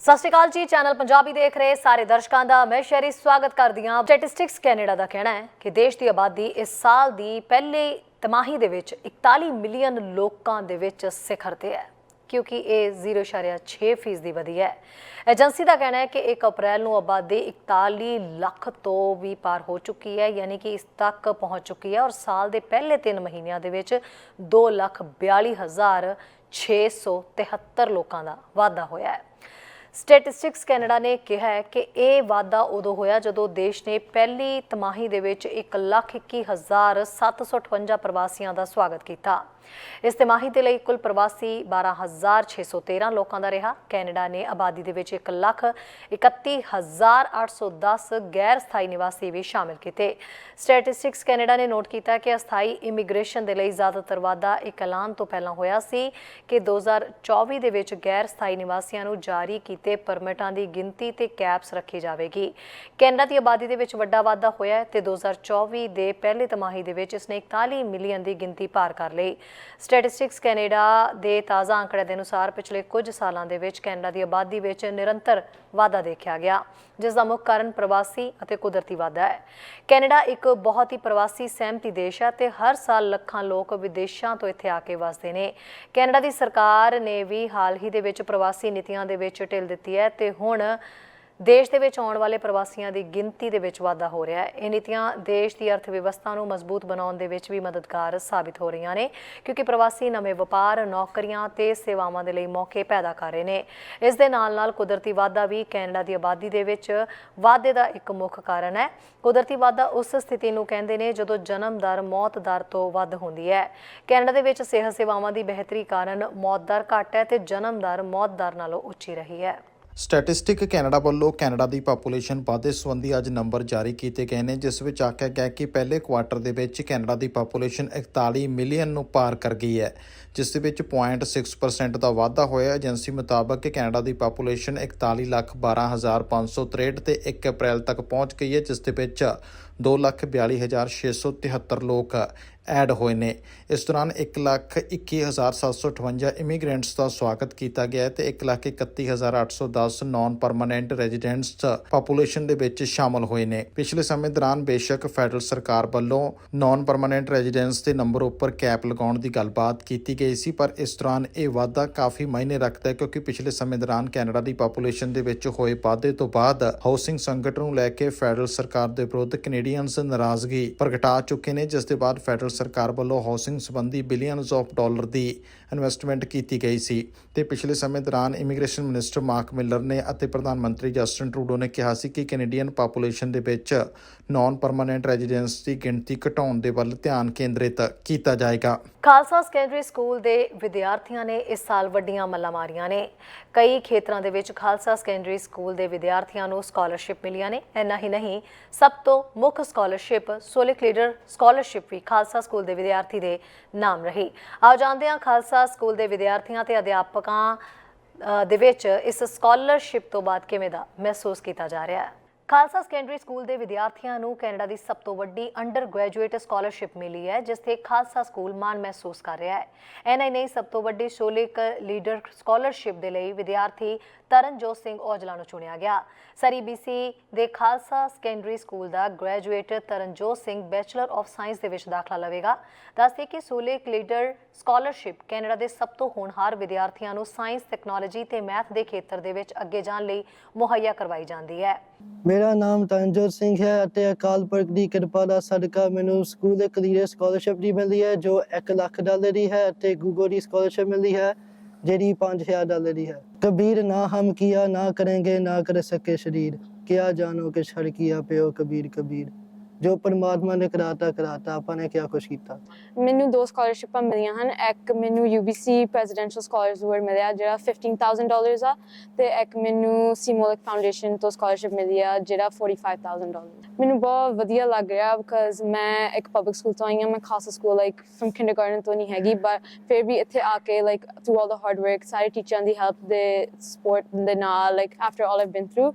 ਸਤਿ ਸ਼੍ਰੀ ਅਕਾਲ ਜੀ, ਚੈਨਲ ਪੰਜਾਬੀ ਦੇਖ ਰਹੇ ਸਾਰੇ ਦਰਸ਼ਕਾਂ ਦਾ। ਮੈਂ ਸ਼ੈਰੀ ਸਵਾਗਤ ਕਰਦੀ ਹਾਂ। ਸਟੈਟਿਸਟਿਕਸ ਕੈਨੇਡਾ ਦਾ ਕਹਿਣਾ ਹੈ ਕਿ ਦੇਸ਼ ਦੀ ਆਬਾਦੀ ਇਸ ਸਾਲ ਦੀ ਪਹਿਲੇ ਤਿਮਾਹੀ ਦੇ ਵਿੱਚ 41 ਮਿਲੀਅਨ ਲੋਕਾਂ ਦੇ ਵਿੱਚ ਸਿਖਰ ਤੇ ਹੈ, ਕਿਉਂਕਿ ਇਹ 0.6% ਦੀ ਵਧੀ ਹੈ। ਏਜੰਸੀ ਦਾ ਕਹਿਣਾ ਹੈ ਕਿ 1 ਅਪ੍ਰੈਲ ਨੂੰ ਆਬਾਦੀ 41 ਲੱਖ ਤੋਂ ਵੀ ਪਾਰ ਹੋ ਚੁੱਕੀ ਹੈ, ਯਾਨੀ ਕਿ ਇਸ ਤੱਕ ਪਹੁੰਚ ਚੁੱਕੀ ਹੈ, ਔਰ ਸਾਲ ਦੇ ਪਹਿਲੇ 3 ਮਹੀਨਿਆਂ ਦੇ ਵਿੱਚ 2 ਲੱਖ 42 ਹਜ਼ਾਰ 673 ਲੋਕਾਂ ਦਾ ਵਾਧਾ ਹੋਇਆ ਹੈ। ਸਟੈਟਿਸਟਿਕਸ ਕੈਨੇਡਾ ਨੇ ਕਿਹਾ ਹੈ ਕਿ ਇਹ ਵਾਧਾ ਉਦੋਂ ਹੋਇਆ ਜਦੋਂ ਦੇਸ਼ ਨੇ ਪਹਿਲੀ ਤਿਮਾਹੀ ਦੇ ਵਿੱਚ 121758 ਪ੍ਰਵਾਸੀਆਂ ਦਾ ਸਵਾਗਤ ਕੀਤਾ। ਇਸ ਤਿਮਾਹੀ ਦੇ ਲਈ ਕੁੱਲ ਪ੍ਰਵਾਸੀ 12613 ਲੋਕਾਂ ਦਾ ਰਿਹਾ। ਕੈਨੇਡਾ ਨੇ ਆਬਾਦੀ ਦੇ ਵਿੱਚ 131810 ਗੈਰ ਸਥਾਈ ਨਿਵਾਸੀ ਵੀ ਸ਼ਾਮਿਲ ਕੀਤੇ। ਸਟੈਟਿਸਟਿਕਸ ਕੈਨੇਡਾ ਨੇ ਨੋਟ ਕੀਤਾ ਕਿ ਅਸਥਾਈ ਇਮੀਗ੍ਰੇਸ਼ਨ ਦੇ ਲਈ ਜ਼ਿਆਦਾਤਰ ਵਾਧਾ ਇੱਕ ਐਲਾਨ ਤੋਂ ਪਹਿਲਾਂ ਹੋਇਆ ਸੀ ਕਿ 2024 ਦੇ ਵਿੱਚ ਗੈਰ ਸਥਾਈ ਨਿਵਾਸੀਆਂ ਨੂੰ ਜਾਰੀ ਕੀਤੇ ਪਰਮਿਟਾਂ ਦੀ ਗਿਣਤੀ ਤੇ ਕੈਪਸ ਰੱਖੀ ਜਾਵੇਗੀ। ਕੈਨੇਡਾ ਦੀ ਆਬਾਦੀ ਦੇ ਵਿੱਚ ਵੱਡਾ ਵਾਧਾ ਹੋਇਆ ਹੈ ਤੇ 2024 ਦੇ ਪਹਿਲੇ ਤਿਮਾਹੀ ਦੇ ਵਿੱਚ ਇਸਨੇ 41 ਮਿਲੀਅਨ ਦੀ ਗਿਣਤੀ ਪਾਰ ਕਰ ਲਈ। ਸਟੈਟਿਸਟਿਕਸ ਕੈਨੇਡਾ ਦੇ ਤਾਜ਼ਾ ਅੰਕੜੇ ਦੇ ਅਨੁਸਾਰ ਪਿਛਲੇ ਕੁਝ ਸਾਲਾਂ ਦੇ ਵਿੱਚ ਕੈਨੇਡਾ ਦੀ ਆਬਾਦੀ ਵਿੱਚ ਨਿਰੰਤਰ ਵਾਧਾ ਦੇਖਿਆ ਗਿਆ, ਜਿਸ ਦਾ ਮੁੱਖ ਕਾਰਨ ਪ੍ਰਵਾਸੀ ਅਤੇ ਕੁਦਰਤੀ ਵਾਧਾ ਹੈ। ਕੈਨੇਡਾ ਇੱਕ ਬਹੁਤ ਹੀ ਪ੍ਰਵਾਸੀ, ਸਹਿਮਤੀ ਦੇਸ਼ ਹੈ ਤੇ ਹਰ ਸਾਲ ਲੱਖਾਂ ਲੋਕ ਵਿਦੇਸ਼ਾਂ ਤੋਂ ਇੱਥੇ ਆ ਕੇ ਵਸਦੇ ਨੇ। ਕੈਨੇਡਾ ਦੀ ਸਰਕਾਰ ਨੇ ਵੀ ਹਾਲ ਹੀ ਦੇ ਵਿੱਚ ਪ੍ਰਵਾਸੀ ਨੀਤੀਆਂ ਦੇ ਵਿੱਚ ਢਿੱਲ ਦਿੱਤੀ ਹੈ ਤੇ ਹੁਣ ਦੇਸ਼ ਦੇ ਵਿੱਚ ਆਉਣ ਵਾਲੇ ਪ੍ਰਵਾਸੀਆਂ ਦੀ ਗਿਣਤੀ ਦੇ ਵਿੱਚ ਵਾਧਾ ਹੋ ਰਿਹਾ ਹੈ। ਇਹ ਨੀਤੀਆਂ ਦੇਸ਼ ਦੀ ਅਰਥ ਵਿਵਸਥਾ ਨੂੰ ਮਜ਼ਬੂਤ ਬਣਾਉਣ ਦੇ ਵਿੱਚ ਵੀ ਮਦਦਗਾਰ ਸਾਬਿਤ ਹੋ ਰਹੀਆਂ ਨੇ, ਕਿਉਂਕਿ ਪ੍ਰਵਾਸੀ ਨਵੇਂ ਵਪਾਰ, ਨੌਕਰੀਆਂ ਤੇ ਸੇਵਾਵਾਂ ਦੇ ਲਈ ਮੌਕੇ ਪੈਦਾ ਕਰ ਰਹੇ ਨੇ। ਇਸ ਦੇ ਨਾਲ ਨਾਲ ਕੁਦਰਤੀ ਵਾਧਾ ਵੀ ਕੈਨੇਡਾ ਦੀ ਆਬਾਦੀ ਦੇ ਵਿੱਚ ਵਾਧੇ ਦਾ ਇੱਕ ਮੁੱਖ ਕਾਰਨ ਹੈ। ਕੁਦਰਤੀ ਵਾਧਾ ਉਸ ਸਥਿਤੀ ਨੂੰ ਕਹਿੰਦੇ ਨੇ ਜਦੋਂ ਜਨਮ ਦਰ, ਮੌਤ ਦਰ ਤੋਂ ਵੱਧ ਹੁੰਦੀ ਹੈ। ਕੈਨੇਡਾ ਦੇ ਵਿੱਚ ਸਿਹਤ ਸੇਵਾਵਾਂ ਦੀ ਬਿਹਤਰੀ ਕਾਰਨ ਮੌਤ ਦਰ ਘੱਟ ਹੈ ਤੇ ਜਨਮ ਦਰ ਮੌਤ ਦਰ ਨਾਲੋਂ ਉੱਚੀ ਰਹੀ ਹੈ। ਸਟੈਟਿਸਟਿਕ ਕੈਨੇਡਾ ਵੱਲੋਂ ਕੈਨੇਡਾ ਦੀ ਪਾਪੂਲੇਸ਼ਨ ਵਾਧੇ ਸੰਬੰਧੀ ਅੱਜ ਨੰਬਰ ਜਾਰੀ ਕੀਤੇ ਗਏ ਨੇ, ਜਿਸ ਵਿੱਚ ਆਖਿਆ ਗਿਆ ਕਿ ਪਹਿਲੇ ਕੁਆਟਰ ਦੇ ਵਿੱਚ ਕੈਨੇਡਾ ਦੀ ਪਾਪੂਲੇਸ਼ਨ 41 ਮਿਲੀਅਨ ਨੂੰ ਪਾਰ ਕਰ ਗਈ ਹੈ, ਜਿਸ ਦੇ ਵਿੱਚ 0.6% ਦਾ ਵਾਧਾ ਹੋਇਆ। ਏਜੰਸੀ ਮੁਤਾਬਕ ਕੈਨੇਡਾ ਦੀ ਪਾਪੂਲੇਸ਼ਨ 41 ਲੱਖ 12563 ਤੇ 1 ਅਪ੍ਰੈਲ ਤੱਕ ਪਹੁੰਚ ਗਈ ਹੈ, ਜਿਸ ਦੇ ਵਿੱਚ 242673 ਲੋਕ ਐਡ ਹੋਏ ਨੇ। ਇਸ ਦੌਰਾਨ 121758 ਇਮੀਗ੍ਰੈਂਟਸ ਦਾ ਸਵਾਗਤ ਕੀਤਾ ਗਿਆ ਹੈ ਤੇ 131810 ਨਾਨ ਪਰਮਨੈਂਟ ਰੈਜ਼ੀਡੈਂਟਸ ਪਾਪੂਲੇਸ਼ਨ ਦੇ ਵਿੱਚ ਸ਼ਾਮਲ ਹੋਏ ਨੇ। ਪਿਛਲੇ ਸਮੇਂ ਦੌਰਾਨ ਬੇਸ਼ੱਕ ਫੈਡਰਲ ਸਰਕਾਰ ਵੱਲੋਂ ਨਾਨ ਪਰਮਨੈਂਟ ਰੈਜ਼ੀਡੈਂਟਸ ਦੇ ਨੰਬਰ ਉੱਪਰ ਕੈਪ ਲਗਾਉਣ ਦੀ ਗੱਲਬਾਤ ਕੀਤੀ ਗਈ ਸੀ, ਪਰ ਇਸ ਦੌਰਾਨ ਇਹ ਵਾਧਾ ਕਾਫੀ ਮਾਇਨੇ ਰੱਖਦਾ ਹੈ ਕਿਉਂਕਿ ਪਿਛਲੇ ਸਮੇਂ ਦੌਰਾਨ ਕੈਨੇਡਾ ਦੀ ਪਾਪੂਲੇਸ਼ਨ ਦੇ ਵਿੱਚ ਹੋਏ ਵਾਧੇ ਤੋਂ ਬਾਅਦ ਹਾਊਸਿੰਗ ਸੰਕਟ ਨੂੰ ਲੈ ਕੇ ਫੈਡਰਲ ਸਰਕਾਰ ਦੇ ਵਿਰੁੱਧ ਕੈਨੇਡੀਅਨਸ ਨਾਰਾਜ਼ਗੀ ਪ੍ਰਗਟਾ ਚੁੱਕੇ ਨੇ, ਜਿਸ ਦੇ ਬਾਅਦ ਫੈਡਰਲ ਸਰਕਾਰ ਵੱਲੋਂ ਹਾਊਸਿੰਗ ਸੰਬੰਧੀ ਬਿਲੀਅਨਸ ਆਫ ਡਾਲਰ ਦੀ ਇਨਵੈਸਟਮੈਂਟ ਕੀਤੀ ਗਈ ਸੀ ਤੇ ਪਿਛਲੇ ਸਮੇਂ ਦੌਰਾਨ ਇਮੀਗ੍ਰੇਸ਼ਨ ਮਿਨਿਸਟਰ ਮਾਰਕ ਮਿਲਰ ਨੇ ਅਤੇ ਪ੍ਰਧਾਨ ਮੰਤਰੀ ਜਸਟਿਨ ਟਰੂਡੋ ਨੇ ਕਿਹਾ ਸੀ ਕਿ ਕੈਨੇਡੀਅਨ ਪਾਪੂਲੇਸ਼ਨ ਦੇ ਵਿੱਚ ਨਾਨ ਪਰਮਨੈਂਟ ਰੈਜ਼ੀਡੈਂਸ ਦੀ ਗਿਣਤੀ ਘਟਾਉਣ ਦੇ ਵੱਲ ਧਿਆਨ ਕੇਂਦਰਿਤ ਕੀਤਾ ਜਾਏਗਾ। ਖਾਲਸਾ ਸੈਕੰਡਰੀ ਸਕੂਲ ਦੇ ਵਿਦਿਆਰਥੀਆਂ ਨੇ ਇਸ ਸਾਲ ਵੱਡੀਆਂ ਮੱਲਾਂ ਮਾਰੀਆਂ ਨੇ। ਕਈ ਖੇਤਰਾਂ ਦੇ ਵਿੱਚ ਖਾਲਸਾ ਸੈਕੰਡਰੀ ਸਕੂਲ ਦੇ ਵਿਦਿਆਰਥੀਆਂ ਨੂੰ ਸਕਾਲਰਸ਼ਿਪ ਮਿਲੀਆਂ ਨੇ। ਇੰਨਾ ਹੀ ਨਹੀਂ, ਸਭ ਤੋਂ ਮੁੱਖ ਸਕਾਲਰਸ਼ਿਪ ਸੋਲਿਕ ਲੀਡਰ ਸਕਾਲਰਸ਼ਿਪ ਵੀ ਖਾਲਸਾ ਸਕੂਲ ਦੇ ਵਿਦਿਆਰਥੀ ਦੇ ਨਾਮ ਰਹੀ। ਆਓ ਜਾਣਦੇ ਹਾਂ ਖਾਲਸਾ ਸਕੂਲ ਦੇ ਵਿਦਿਆਰਥੀਆਂ ਤੇ ਅਧਿਆਪਕਾਂ ਦੇ ਵਿੱਚ ਇਸ ਸਕਾਲਰਸ਼ਿਪ ਤੋਂ ਬਾਅਦ ਕਿਵੇਂ ਦਾ ਮਹਿਸੂਸ ਕੀਤਾ ਜਾ ਰਿਹਾ ਹੈ। ਖਾਲਸਾ ਸੈਕੰਡਰੀ ਸਕੂਲ ਦੇ ਵਿਦਿਆਰਥੀਆਂ ਨੂੰ ਕੈਨੇਡਾ ਦੀ ਸਭ ਤੋਂ ਵੱਡੀ ਅੰਡਰ ਗ੍ਰੈਜੂਏਟ ਸਕਾਲਰਸ਼ਿਪ ਮਿਲੀ ਹੈ, ਜਿਸ ਤੇ ਖਾਲਸਾ ਸਕੂਲ ਮਾਣ ਮਹਿਸੂਸ ਕਰ ਰਿਹਾ ਹੈ। ਐਨਾ ਹੀ ਨਹੀਂ ਸਭ ਤੋਂ ਵੱਡੀ ਸ਼ੋਲਿਕ ਲੀਡਰ ਸਕਾਲਰਸ਼ਿਪ ਦੇ ਲਈ ਵਿਦਿਆਰਥੀ ਤਰਨਜੋਤ ਸਿੰਘ ਔਜਲਾ ਨੂੰ ਚੁਣਿਆ ਗਿਆ। ਸਰੀ ਬੀਸੀ ਦੇ Khalsa secondary school the graduate Taranjot Singh bachelor of science ਦੇ ਵਿੱਚ ਦਾਖਲਾ ਲਵੇਗਾ। ਦੱਸਦੇ ਕਿ ਸੋਲਿਕ ਕਲੀਡਰ ਸਕਾਲਰਸ਼ਿਪ ਕੈਨੇਡਾ ਦੇ ਸਭ ਤੋਂ ਹੋਣਹਾਰ ਵਿਦਿਆਰਥੀਆਂ ਨੂੰ ਸਾਇੰਸ ਟੈਕਨੋਲੋਜੀ ਤੇ ਮੈਥ ਦੇ ਖੇਤਰ ਦੇ ਵਿੱਚ ਅੱਗੇ ਜਾਣ ਲਈ ਮੁਹੱਈਆ ਕਰਵਾਈ ਜਾਂਦੀ ਹੈ। ਮੇਰਾ ਨਾਮ ਤਰਨਜੋਤ ਸਿੰਘ ਹੈ ਅਤੇ ਅਕਾਲ ਪੁਰਖ ਦੀ ਕਿਰਪਾ ਦਾ ਸਦਕਾ ਮੈਨੂੰ ਸਕੂਲ ਦੇ ਕਲੀਅਰ ਸਕਾਲਰਸ਼ਿਪ ਦੀ ਮਿਲਦੀ ਹੈ, ਜੋ 1 ਲੱਖ ਡਾਲਰ ਦੀ ਹੈ ਅਤੇ ਗੂਗਲ ਦੀ ਸਕਾਲਰਸ਼ਿਪ ਮਿਲਦੀ ਹੈ। ਜਿਹੜੀ 5000 ਡਾਲਰ ਦੀ ਹੈ। ਕਬੀਰ ਨਾ ਹਮ ਕੀਆ ਨਾ ਕरेंगे ਨਾ ਕਰ ਸਕੇ ਸ਼ਰੀਰ। ਕਿਆ ਜਾਣੋ ਕਿ ਛੜ ਕੀਆ ਪਿਓ ਕਬੀਰ ਕਬੀਰ। ਜੋ ਪਰਮਾਤਮਾ ਨੇ ਕਰਾਤਾ ਕਰਾਤਾ, ਆਪਾਂ ਨੇ ਕਿਆ ਕੁਛ ਕੀਤਾ? ਮੈਨੂੰ ਦੋ ਸਕਾਲਰਸ਼ਿਪਾਂ ਮਿਲੀਆਂ ਹਨ। ਇੱਕ ਮੈਨੂੰ UBC ਪ੍ਰੈਜ਼ੀਡੈਂਸ਼ੀਅਲ ਸਕਾਲਰਸ ਅਵਾਰਡ ਮਿਲਿਆ, ਜਿਹੜਾ 15000 ਡਾਲਰਸ ਆ, ਤੇ ਇੱਕ ਮੈਨੂੰ ਸੀਮੋਲਿਕ ਫਾਊਂਡੇਸ਼ਨ ਤੋਂ ਸਕਾਲਰਸ਼ਿਪ ਮਿਲੀ ਆ, ਜਿਹੜਾ 45000 ਡਾਲਰ ਮੈਨੂੰ ਬਹੁਤ ਵਧੀਆ ਲੱਗ ਰਿਹਾ ਬਿਕਾਜ਼ ਮੈਂ ਇੱਕ ਪਬਲਿਕ ਸਕੂਲ ਤੋਂ ਆਈ ਹਾਂ, ਮੈਂ Khalsa school like from kindergarten ਤੋਂ ਨਹੀਂ ਹੈਗੀ ਬਟ ਫਿਰ ਵੀ ਇੱਥੇ ਆ ਕੇ ਲਾਈਕ ਥਰੂ ਆਲ ਦਾ ਹਾਰਡ ਵਰਕ ਸਾਰੇ ਟੀਚਰਾਂ ਦੀ ਹੈਲਪ ਦੇ ਸਪੋਰਟ ਦੇ ਨਾਲ like after all I've been through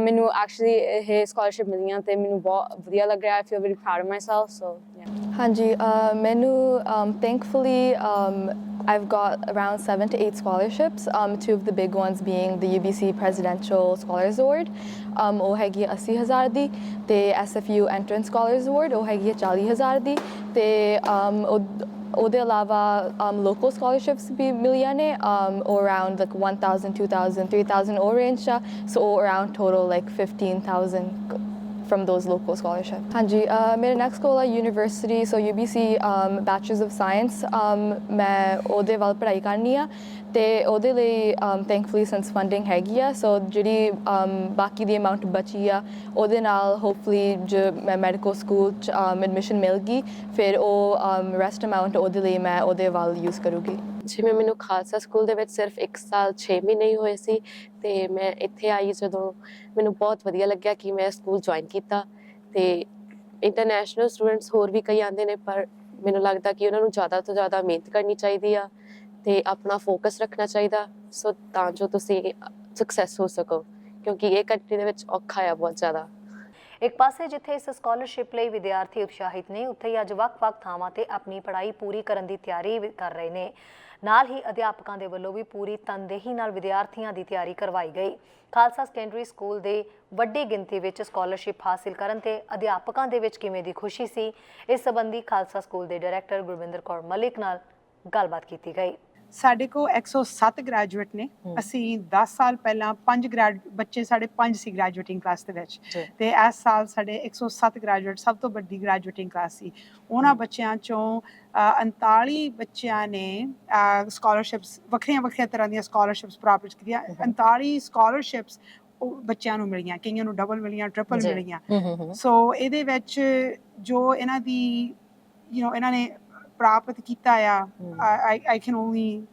ਮੈਨੂੰ ਐਕਚੁਅਲੀ ਇਹ ਸਕਾਲਰਸ਼ਿਪ ਮਿਲੀਆਂ, ਤੇ ਮੈਨੂੰ ਬਹੁਤ ਵਧੀਆ ਲੱਗ ਰਿਹਾ I feel very proud of myself so yeah Hanji, uh, menu, um, thankfully, um, I've got around seven to eight scholarships, um, two of the big ones being the UBC Presidential Scholars Award, um, ਉਹ ਹੈਗੀ ਹੈ 80000 ਦੀ ਤੇ SFU Entrance Scholars Award ਉਹ ਹੈਗੀ ਹੈ 40000 ਦੀ ਤੇ um, ਉਹ- ਉਹਦੇ ਇਲਾਵਾ um, local scholarships ਵੀ ਮਿਲੀਆਂ ਨੇ um, ਉਹ around like 1000 2000 3000 ਉਹ range 'ਚ ਆ so ਉਹ around total like 15000 from those local scholarship ਹਾਂਜੀ ਮੇਰਾ ਨੈਕਸਟ ਗੋਲ ਹੈ university so UBC bachelors of science ਮੈਂ ਉਹਦੇ ਵੱਲ ਪੜ੍ਹਾਈ ਕਰਨੀ ਆ ਤੇ ਉਹਦੇ ਲਈ ਥੈਂਕਫੁਲੀ ਸੰਸ ਫੰਡਿੰਗ ਹੈਗੀ ਆ ਸੋ ਜਿਹੜੀ ਬਾਕੀ ਦੀ ਅਮਾਉਂਟ ਬਚੀ ਆ ਉਹਦੇ ਨਾਲ ਹੋਪਫੁਲੀ ਜੇ ਮੈਂ ਮੈਡੀਕਲ ਸਕੂਲ ਚ ਐਡਮਿਸ਼ਨ ਮਿਲ ਗਈ ਫਿਰ ਉਹ ਰੈਸਟ ਅਮਾਉਂਟ ਉਹਦੇ ਲਈ ਮੈਂ ਉਹਦੇ ਵੱਲ ਯੂਜ਼ ਕਰੂਗੀ ਜਿਵੇਂ ਮੈਨੂੰ ਖਾਲਸਾ ਸਕੂਲ ਦੇ ਵਿੱਚ ਸਿਰਫ 1 ਸਾਲ 6 ਮਹੀਨੇ ਹੀ ਹੋਏ ਸੀ ਤੇ ਮੈਂ ਇੱਥੇ ਆਈ ਜਦੋਂ ਮੈਨੂੰ ਬਹੁਤ ਵਧੀਆ ਲੱਗਿਆ ਕਿ ਮੈਂ ਸਕੂਲ ਜੁਆਇਨ ਕੀਤਾ ਤੇ ਇੰਟਰਨੈਸ਼ਨਲ ਸਟੂਡੈਂਟਸ ਹੋਰ ਵੀ ਕਈ ਆਉਂਦੇ ਨੇ, ਪਰ ਮੈਨੂੰ ਲੱਗਦਾ ਕਿ ਉਹਨਾਂ ਨੂੰ ਜ਼ਿਆਦਾ ਤੋਂ ਜ਼ਿਆਦਾ ਮਿਹਨਤ ਕਰਨੀ ਚਾਹੀਦੀ ਆ ਤੇ ਆਪਣਾ ਫੋਕਸ ਰੱਖਣਾ ਚਾਹੀਦਾ। ਸੋ ਤਾਂ ਜੋ ਤੁਸੀਂ ਸਕਸੈਸ ਹੋ ਸਕੋ, ਕਿਉਂਕਿ ਇਹ ਕੰਟਰੀ ਦੇ ਵਿੱਚ ਔਖਾ ਆ ਬਹੁਤ ਜ਼ਿਆਦਾ। ਇੱਕ ਪਾਸੇ ਜਿੱਥੇ ਇਸ ਸਕਾਲਰਸ਼ਿਪ ਲਈ ਵਿਦਿਆਰਥੀ ਉਤਸ਼ਾਹਿਤ ਨੇ, ਉੱਥੇ ਹੀ ਅੱਜ ਵੱਖ-ਵੱਖ ਥਾਵਾਂ ਤੇ ਆਪਣੀ ਪੜ੍ਹਾਈ ਪੂਰੀ ਕਰਨ ਦੀ ਤਿਆਰੀ ਵੀ ਕਰ ਰਹੇ ਨੇ। ਨਾਲ ਹੀ ਅਧਿਆਪਕਾਂ ਦੇ ਵੱਲੋਂ ਵੀ ਪੂਰੀ ਤਨਦੇਹੀ ਨਾਲ ਵਿਦਿਆਰਥੀਆਂ ਦੀ ਤਿਆਰੀ ਕਰਵਾਈ ਗਈ। ਖਾਲਸਾ ਸੈਕੰਡਰੀ ਸਕੂਲ ਦੇ ਵੱਡੀ ਗਿਣਤੀ ਵਿੱਚ ਸਕਾਲਰਸ਼ਿਪ ਹਾਸਿਲ ਕਰਨ ਤੇ ਅਧਿਆਪਕਾਂ ਦੇ ਵਿੱਚ ਕਿਵੇਂ ਦੀ ਖੁਸ਼ੀ ਸੀ, ਇਸ ਸੰਬੰਧੀ ਖਾਲਸਾ ਸਕੂਲ ਦੇ ਡਾਇਰੈਕਟਰ ਗੁਰਵਿੰਦਰ ਕੌਰ ਮਲਿਕ ਨਾਲ ਗੱਲਬਾਤ ਕੀਤੀ ਗਈ। ਸਾਡੇ ਕੋਲ 107 ਗ੍ਰੈਜੂਏਟ ਨੇ। ਅਸੀਂ 10 ਸਾਲ ਪਹਿਲਾਂ 5 ਗ੍ਰੈਡ ਬੱਚੇ ਸਾਡੇ 5 ਸੀ ਗ੍ਰੈਜੂਏਟਿੰਗ ਕਲਾਸ ਦੇ ਵਿੱਚ। ਤੇ ਇਸ ਸਾਲ ਸਾਡੇ 107 ਗ੍ਰੈਜੂਏਟ ਸਭ ਤੋਂ ਵੱਡੀ ਗ੍ਰੈਜੂਏਟਿੰਗ ਕਲਾਸ ਸੀ। ਉਹਨਾਂ ਬੱਚਿਆਂ ਚੋਂ ਅ, 39 ਬੱਚਿਆਂ ਨੇ ਸਕਾਲਰਸ਼ਿਪਸ ਵੱਖਰੀਆਂ ਵੱਖਰੀਆਂ ਤਰ੍ਹਾਂ ਦੀਆਂ ਸਕਾਲਰਸ਼ਿਪਸ ਪ੍ਰਾਪਤ ਕੀਤੀਆਂ। 39 ਸਕਾਲਰਸ਼ਿਪਸ ਬੱਚਿਆਂ ਨੂੰ ਮਿਲੀਆਂ। ਕਈਆਂ ਨੂੰ ਡਬਲ ਮਿਲੀਆਂ ਟ੍ਰਿਪਲ। ਮਿਲੀਆਂ। ਸੋ ਇਹਦੇ ਵਿੱਚ ਜੋ ਇਹਨਾਂ ਦੀ ਯੂ نو ਇਹਨਾਂ ਨੇ ਪ੍ਰਾਪਤ ਕੀਤਾ ਆ ਆਈ ਆਈ ਕੈਨ ਓਨਲੀ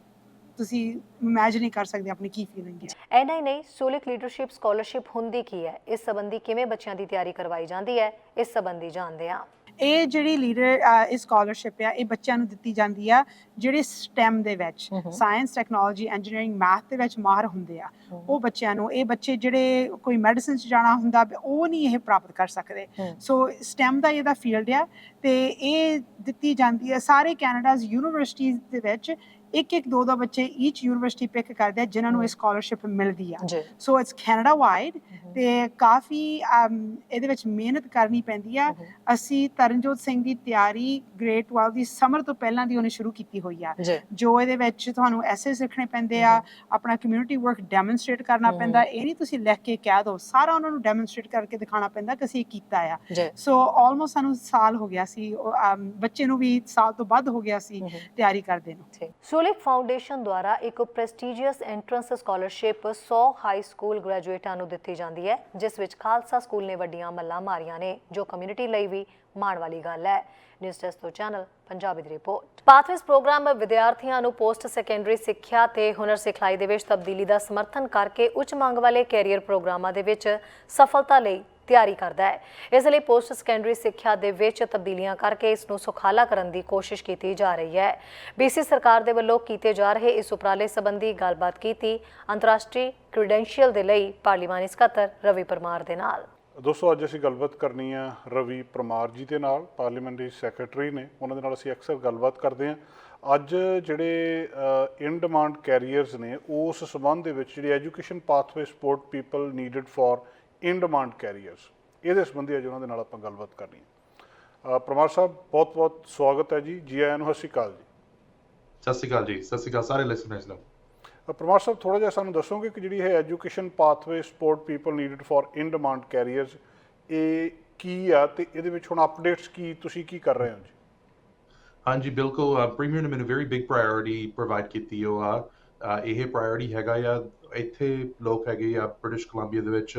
ਤੁਸੀਂ ਇਮੇਜਿਨ ਨਹੀਂ ਕਰ ਸਕਦੇ ਆਪਣੀ ਕੀ ਫੀਲਿੰਗ ਹੈ। ਐਨਾ ਹੀ ਨਹੀਂ ਸੂਲਿਕ ਲੀਡਰਸ਼ਿਪ ਸਕਾਲਰਸ਼ਿਪ ਹੁੰਦੀ ਕੀ ਹੈ? ਇਸ ਸੰਬੰਧੀ ਕਿਵੇਂ ਬੱਚਿਆਂ ਦੀ ਤਿਆਰੀ ਕਰਵਾਈ ਜਾਂਦੀ ਹੈ? ਇਸ ਸੰਬੰਧੀ ਜਾਣਦੇ ਹਾਂ। ਇਹ ਜਿਹੜੀ ਲੀਡਰ ਇਹ ਸਕਾਲਰਸ਼ਿਪ ਆ ਇਹ ਬੱਚਿਆਂ ਨੂੰ ਦਿੱਤੀ ਜਾਂਦੀ ਆ ਜਿਹੜੇ ਸਟੈਮ ਦੇ ਵਿੱਚ ਸਾਇੰਸ ਟੈਕਨੋਲੋਜੀ ਇੰਜੀਨੀਅਰਿੰਗ ਮੈਥ ਦੇ ਵਿੱਚ ਮਾਹਰ ਹੁੰਦੇ ਆ। ਉਹ ਬੱਚਿਆਂ ਨੂੰ ਇਹ ਬੱਚੇ ਜਿਹੜੇ ਕੋਈ ਮੈਡੀਸਿਨ ਚ ਜਾਣਾ ਹੁੰਦਾ ਉਹ ਨਹੀਂ ਇਹ ਪ੍ਰਾਪਤ ਕਰ ਸਕਦੇ। ਸੋ ਸਟੈਮ ਦਾ ਇਹਦਾ ਫੀਲਡ ਆ ਤੇ ਇਹ ਦਿੱਤੀ ਜਾਂਦੀ ਹੈ ਸਾਰੇ ਕੈਨੇਡਾਜ਼ ਯੂਨੀਵਰਸਿਟੀਜ਼ ਦੇ ਵਿੱਚ ਇੱਕ ਇੱਕ ਦੋ ਦੋ ਬੱਚੇ ਈਚ ਯੂਨੀਵਰਸਿਟੀ ਪਿਕ ਕਰਦੇ ਆ ਜਿਨ੍ਹਾਂ ਨੂੰ ਇਹ ਸਕਾਲਰਸ਼ਿਪ ਮਿਲਦੀ ਆ। ਸੋ ਇਟਸ ਕੈਨੇਡਾ ਵਾਈਡ ਤੇ ਕਾਫੀ ਇਹਦੇ ਵਿੱਚ ਮਿਹਨਤ ਕਰਨੀ ਪੈਂਦੀ ਆ। ਅਸੀਂ ਤਰਨਜੋਤ ਸਿੰਘ ਦੀ ਤਿਆਰੀ ਗ੍ਰੇਡ 12 ਦੀ ਸਮਰ ਤੋਂ ਪਹਿਲਾਂ ਦੀ ਉਹਨੇ ਸ਼ੁਰੂ ਕੀਤੀ ਹੋਈ ਆ। ਜੀ। ਇਹਦੇ ਵਿੱਚ ਤੁਹਾਨੂੰ ਐਸੇ ਸਿੱਖਣੇ ਪੈਂਦੇ ਆ ਆਪਣਾ ਕਮਿਊਨਿਟੀ ਵਰਕ ਡੈਮੋਨਸਟ੍ਰੇਟ ਕਰਨਾ। ਪੈਂਦਾ। ਇਹ ਨਹੀਂ ਤੁਸੀਂ ਲਿਖ ਕੇ ਕਹਿ ਦਿਓ ਸਾਰਾ ਉਹਨਾਂ ਨੂੰ ਡੈਮੋਨਸਟ੍ਰੇਟ ਕਰਕੇ ਦਿਖਾਉਣਾ ਪੈਂਦਾ ਕਿ ਅਸੀਂ ਕੀਤਾ ਆ। ਸੋ ਆਲਮੋਸਟ ਸਾਨੂੰ ਸਾਲ ਹੋ ਗਿਆ ਸੀ ਬੱਚੇ ਨੂੰ ਵੀ ਸਾਲ ਤੋਂ ਵੱਧ ਹੋ ਗਿਆ ਸੀ ਤਿਆਰੀ ਕਰਦੇ ਨੂੰ। ਸੂਲਿਕ ਫਾਊਂਡੇਸ਼ਨ ਦੁਆਰਾ ਇੱਕ prestigious entrance scholarship 100 high school ਗ੍ਰੈਜੂਏਟਾਂ ਨੂੰ ਦਿੱਤੀ ਜਾਂਦੀ ਹੈ, ਜਿਸ ਵਿੱਚ ਖਾਲਸਾ ਸਕੂਲ ਨੇ ਵੱਡੀਆਂ ਮੱਲਾਂ ਮਾਰੀਆਂ ਨੇ, ਜੋ ਕਮਿਊਨਿਟੀ ਲਈ ਵੀ ਮਾਣ ਵਾਲੀ ਗੱਲ ਹੈ। ਨਿਊਜ਼ ਡੈਸਕ ਤੋਂ ਚੈਨਲ ਪੰਜਾਬੀ ਦੀ ਰਿਪੋਰਟ। ਪਾਥਵੇਸ ਪ੍ਰੋਗਰਾਮ ਵਿਦਿਆਰਥੀਆਂ ਨੂੰ ਪੋਸਟ ਸੈਕੰਡਰੀ ਸਿੱਖਿਆ ਤੇ ਹੁਨਰ ਸਿਖਲਾਈ ਦੇ ਵਿੱਚ ਤਬਦੀਲੀ ਦਾ ਸਮਰਥਨ ਕਰਕੇ ਉੱਚ ਮੰਗ ਵਾਲੇ ਕੈਰੀਅਰ ਪ੍ਰੋਗਰਾਮਾਂ ਦੇ ਵਿੱਚ ਸਫਲਤਾ ਲਈ ਤਿਆਰੀ ਕਰਦਾ ਹੈ। ਇਸ ਲਈ ਪੋਸਟ ਸੈਕੰਡਰੀ ਸਿੱਖਿਆ ਦੇ ਵਿੱਚ ਤਬਦੀਲੀਆਂ ਕਰਕੇ ਇਸ ਨੂੰ ਸੁਖਾਲਾ ਕਰਨ ਦੀ ਕੋਸ਼ਿਸ਼ ਕੀਤੀ ਜਾ ਰਹੀ ਹੈ। ਬੀਸੀ ਸਰਕਾਰ ਦੇ ਵੱਲੋਂ ਕੀਤੇ ਜਾ ਰਹੇ ਇਸ ਉਪਰਾਲੇ ਸੰਬੰਧੀ ਗੱਲਬਾਤ ਕੀਤੀ ਅੰਤਰਰਾਸ਼ਟਰੀ ਕ੍ਰੈਡੈਂਸ਼ੀਅਲ ਦੇ ਲਈ ਪਾਰਲੀਮਾਨੀ ਸਕੱਤਰ ਰਵੀ ਪਰਮਾਰ ਦੇ ਨਾਲ। ਦੋਸਤੋ, ਅੱਜ ਅਸੀਂ ਗੱਲਬਾਤ ਕਰਨੀ ਆ ਰਵੀ ਪਰਮਾਰ ਜੀ ਦੇ ਨਾਲ। ਪਾਰਲੀਮੈਂਟਰੀ ਸੈਕਟਰੀ ਨੇ, ਉਹਨਾਂ ਦੇ ਨਾਲ ਅਸੀਂ ਅਕਸਰ ਗੱਲਬਾਤ ਕਰਦੇ ਹਾਂ ਅੱਜ ਜਿਹੜੇ ਇਨ ਡਿਮਾਂਡ ਕੈਰੀਅਰਸ ਨੇ, ਉਸ ਸਬੰਧ ਦੇ ਵਿੱਚ ਜਿਹੜੀ education pathway support people needed for in demand careers. ਇਹਦੇ ਸੰਬੰਧੀ ਅੱਜ ਉਹਨਾਂ ਦੇ ਨਾਲ ਆਪਾਂ ਗੱਲਬਾਤ ਕਰਨੀ ਹੈ। ਪ੍ਰਮਾਰ ਸਾਹਿਬ ਬਹੁਤ ਬਹੁਤ ਸਵਾਗਤ ਹੈ ਜੀ। ਜੀ ਆਇਆਂ ਨੂੰ ਸਤਿ ਸ਼੍ਰੀ ਅਕਾਲ ਜੀ। ਸਤਿ ਸ਼੍ਰੀ ਅਕਾਲ ਜੀ। ਸਤਿ ਸ਼੍ਰੀ ਅਕਾਲ ਸਾਰੇ ਲਿਸਨਰਸ ਨੂੰ। ਪ੍ਰਮਾਰ ਸਾਹਿਬ ਥੋੜਾ ਜਿਹਾ ਸਾਨੂੰ ਦੱਸੋਗੇ ਕਿ ਜਿਹੜੀ ਹੈ education pathway support people needed for in demand careers ਇਹ ਕੀ ਆ ਤੇ ਇਹਦੇ ਵਿੱਚ ਹੁਣ ਅਪਡੇਟਸ ਕੀ ਤੁਸੀਂ ਕੀ ਕਰ ਰਹੇ ਹੋ ਜੀ? ਹਾਂਜੀ ਬਿਲਕੁਲ ਪ੍ਰੀਮੀਅਰ ਨੇ ਮੈਨੂੰ ਵੈਰੀ ਬਿਗ ਪ੍ਰਾਇੋਰਟੀ ਪ੍ਰੋਵਾਈਡ ਕੀਤੀ ਉਹ ਆ ਇਹ ਪ੍ਰਾਇੋਰਟੀ ਹੈਗਾ ਆ। ਇੱਥੇ ਲੋਕ ਹੈਗੇ ਆ ਬ੍ਰਿਟਿਸ਼ ਕੋਲੰਬੀਆ ਦੇ ਵਿੱਚ।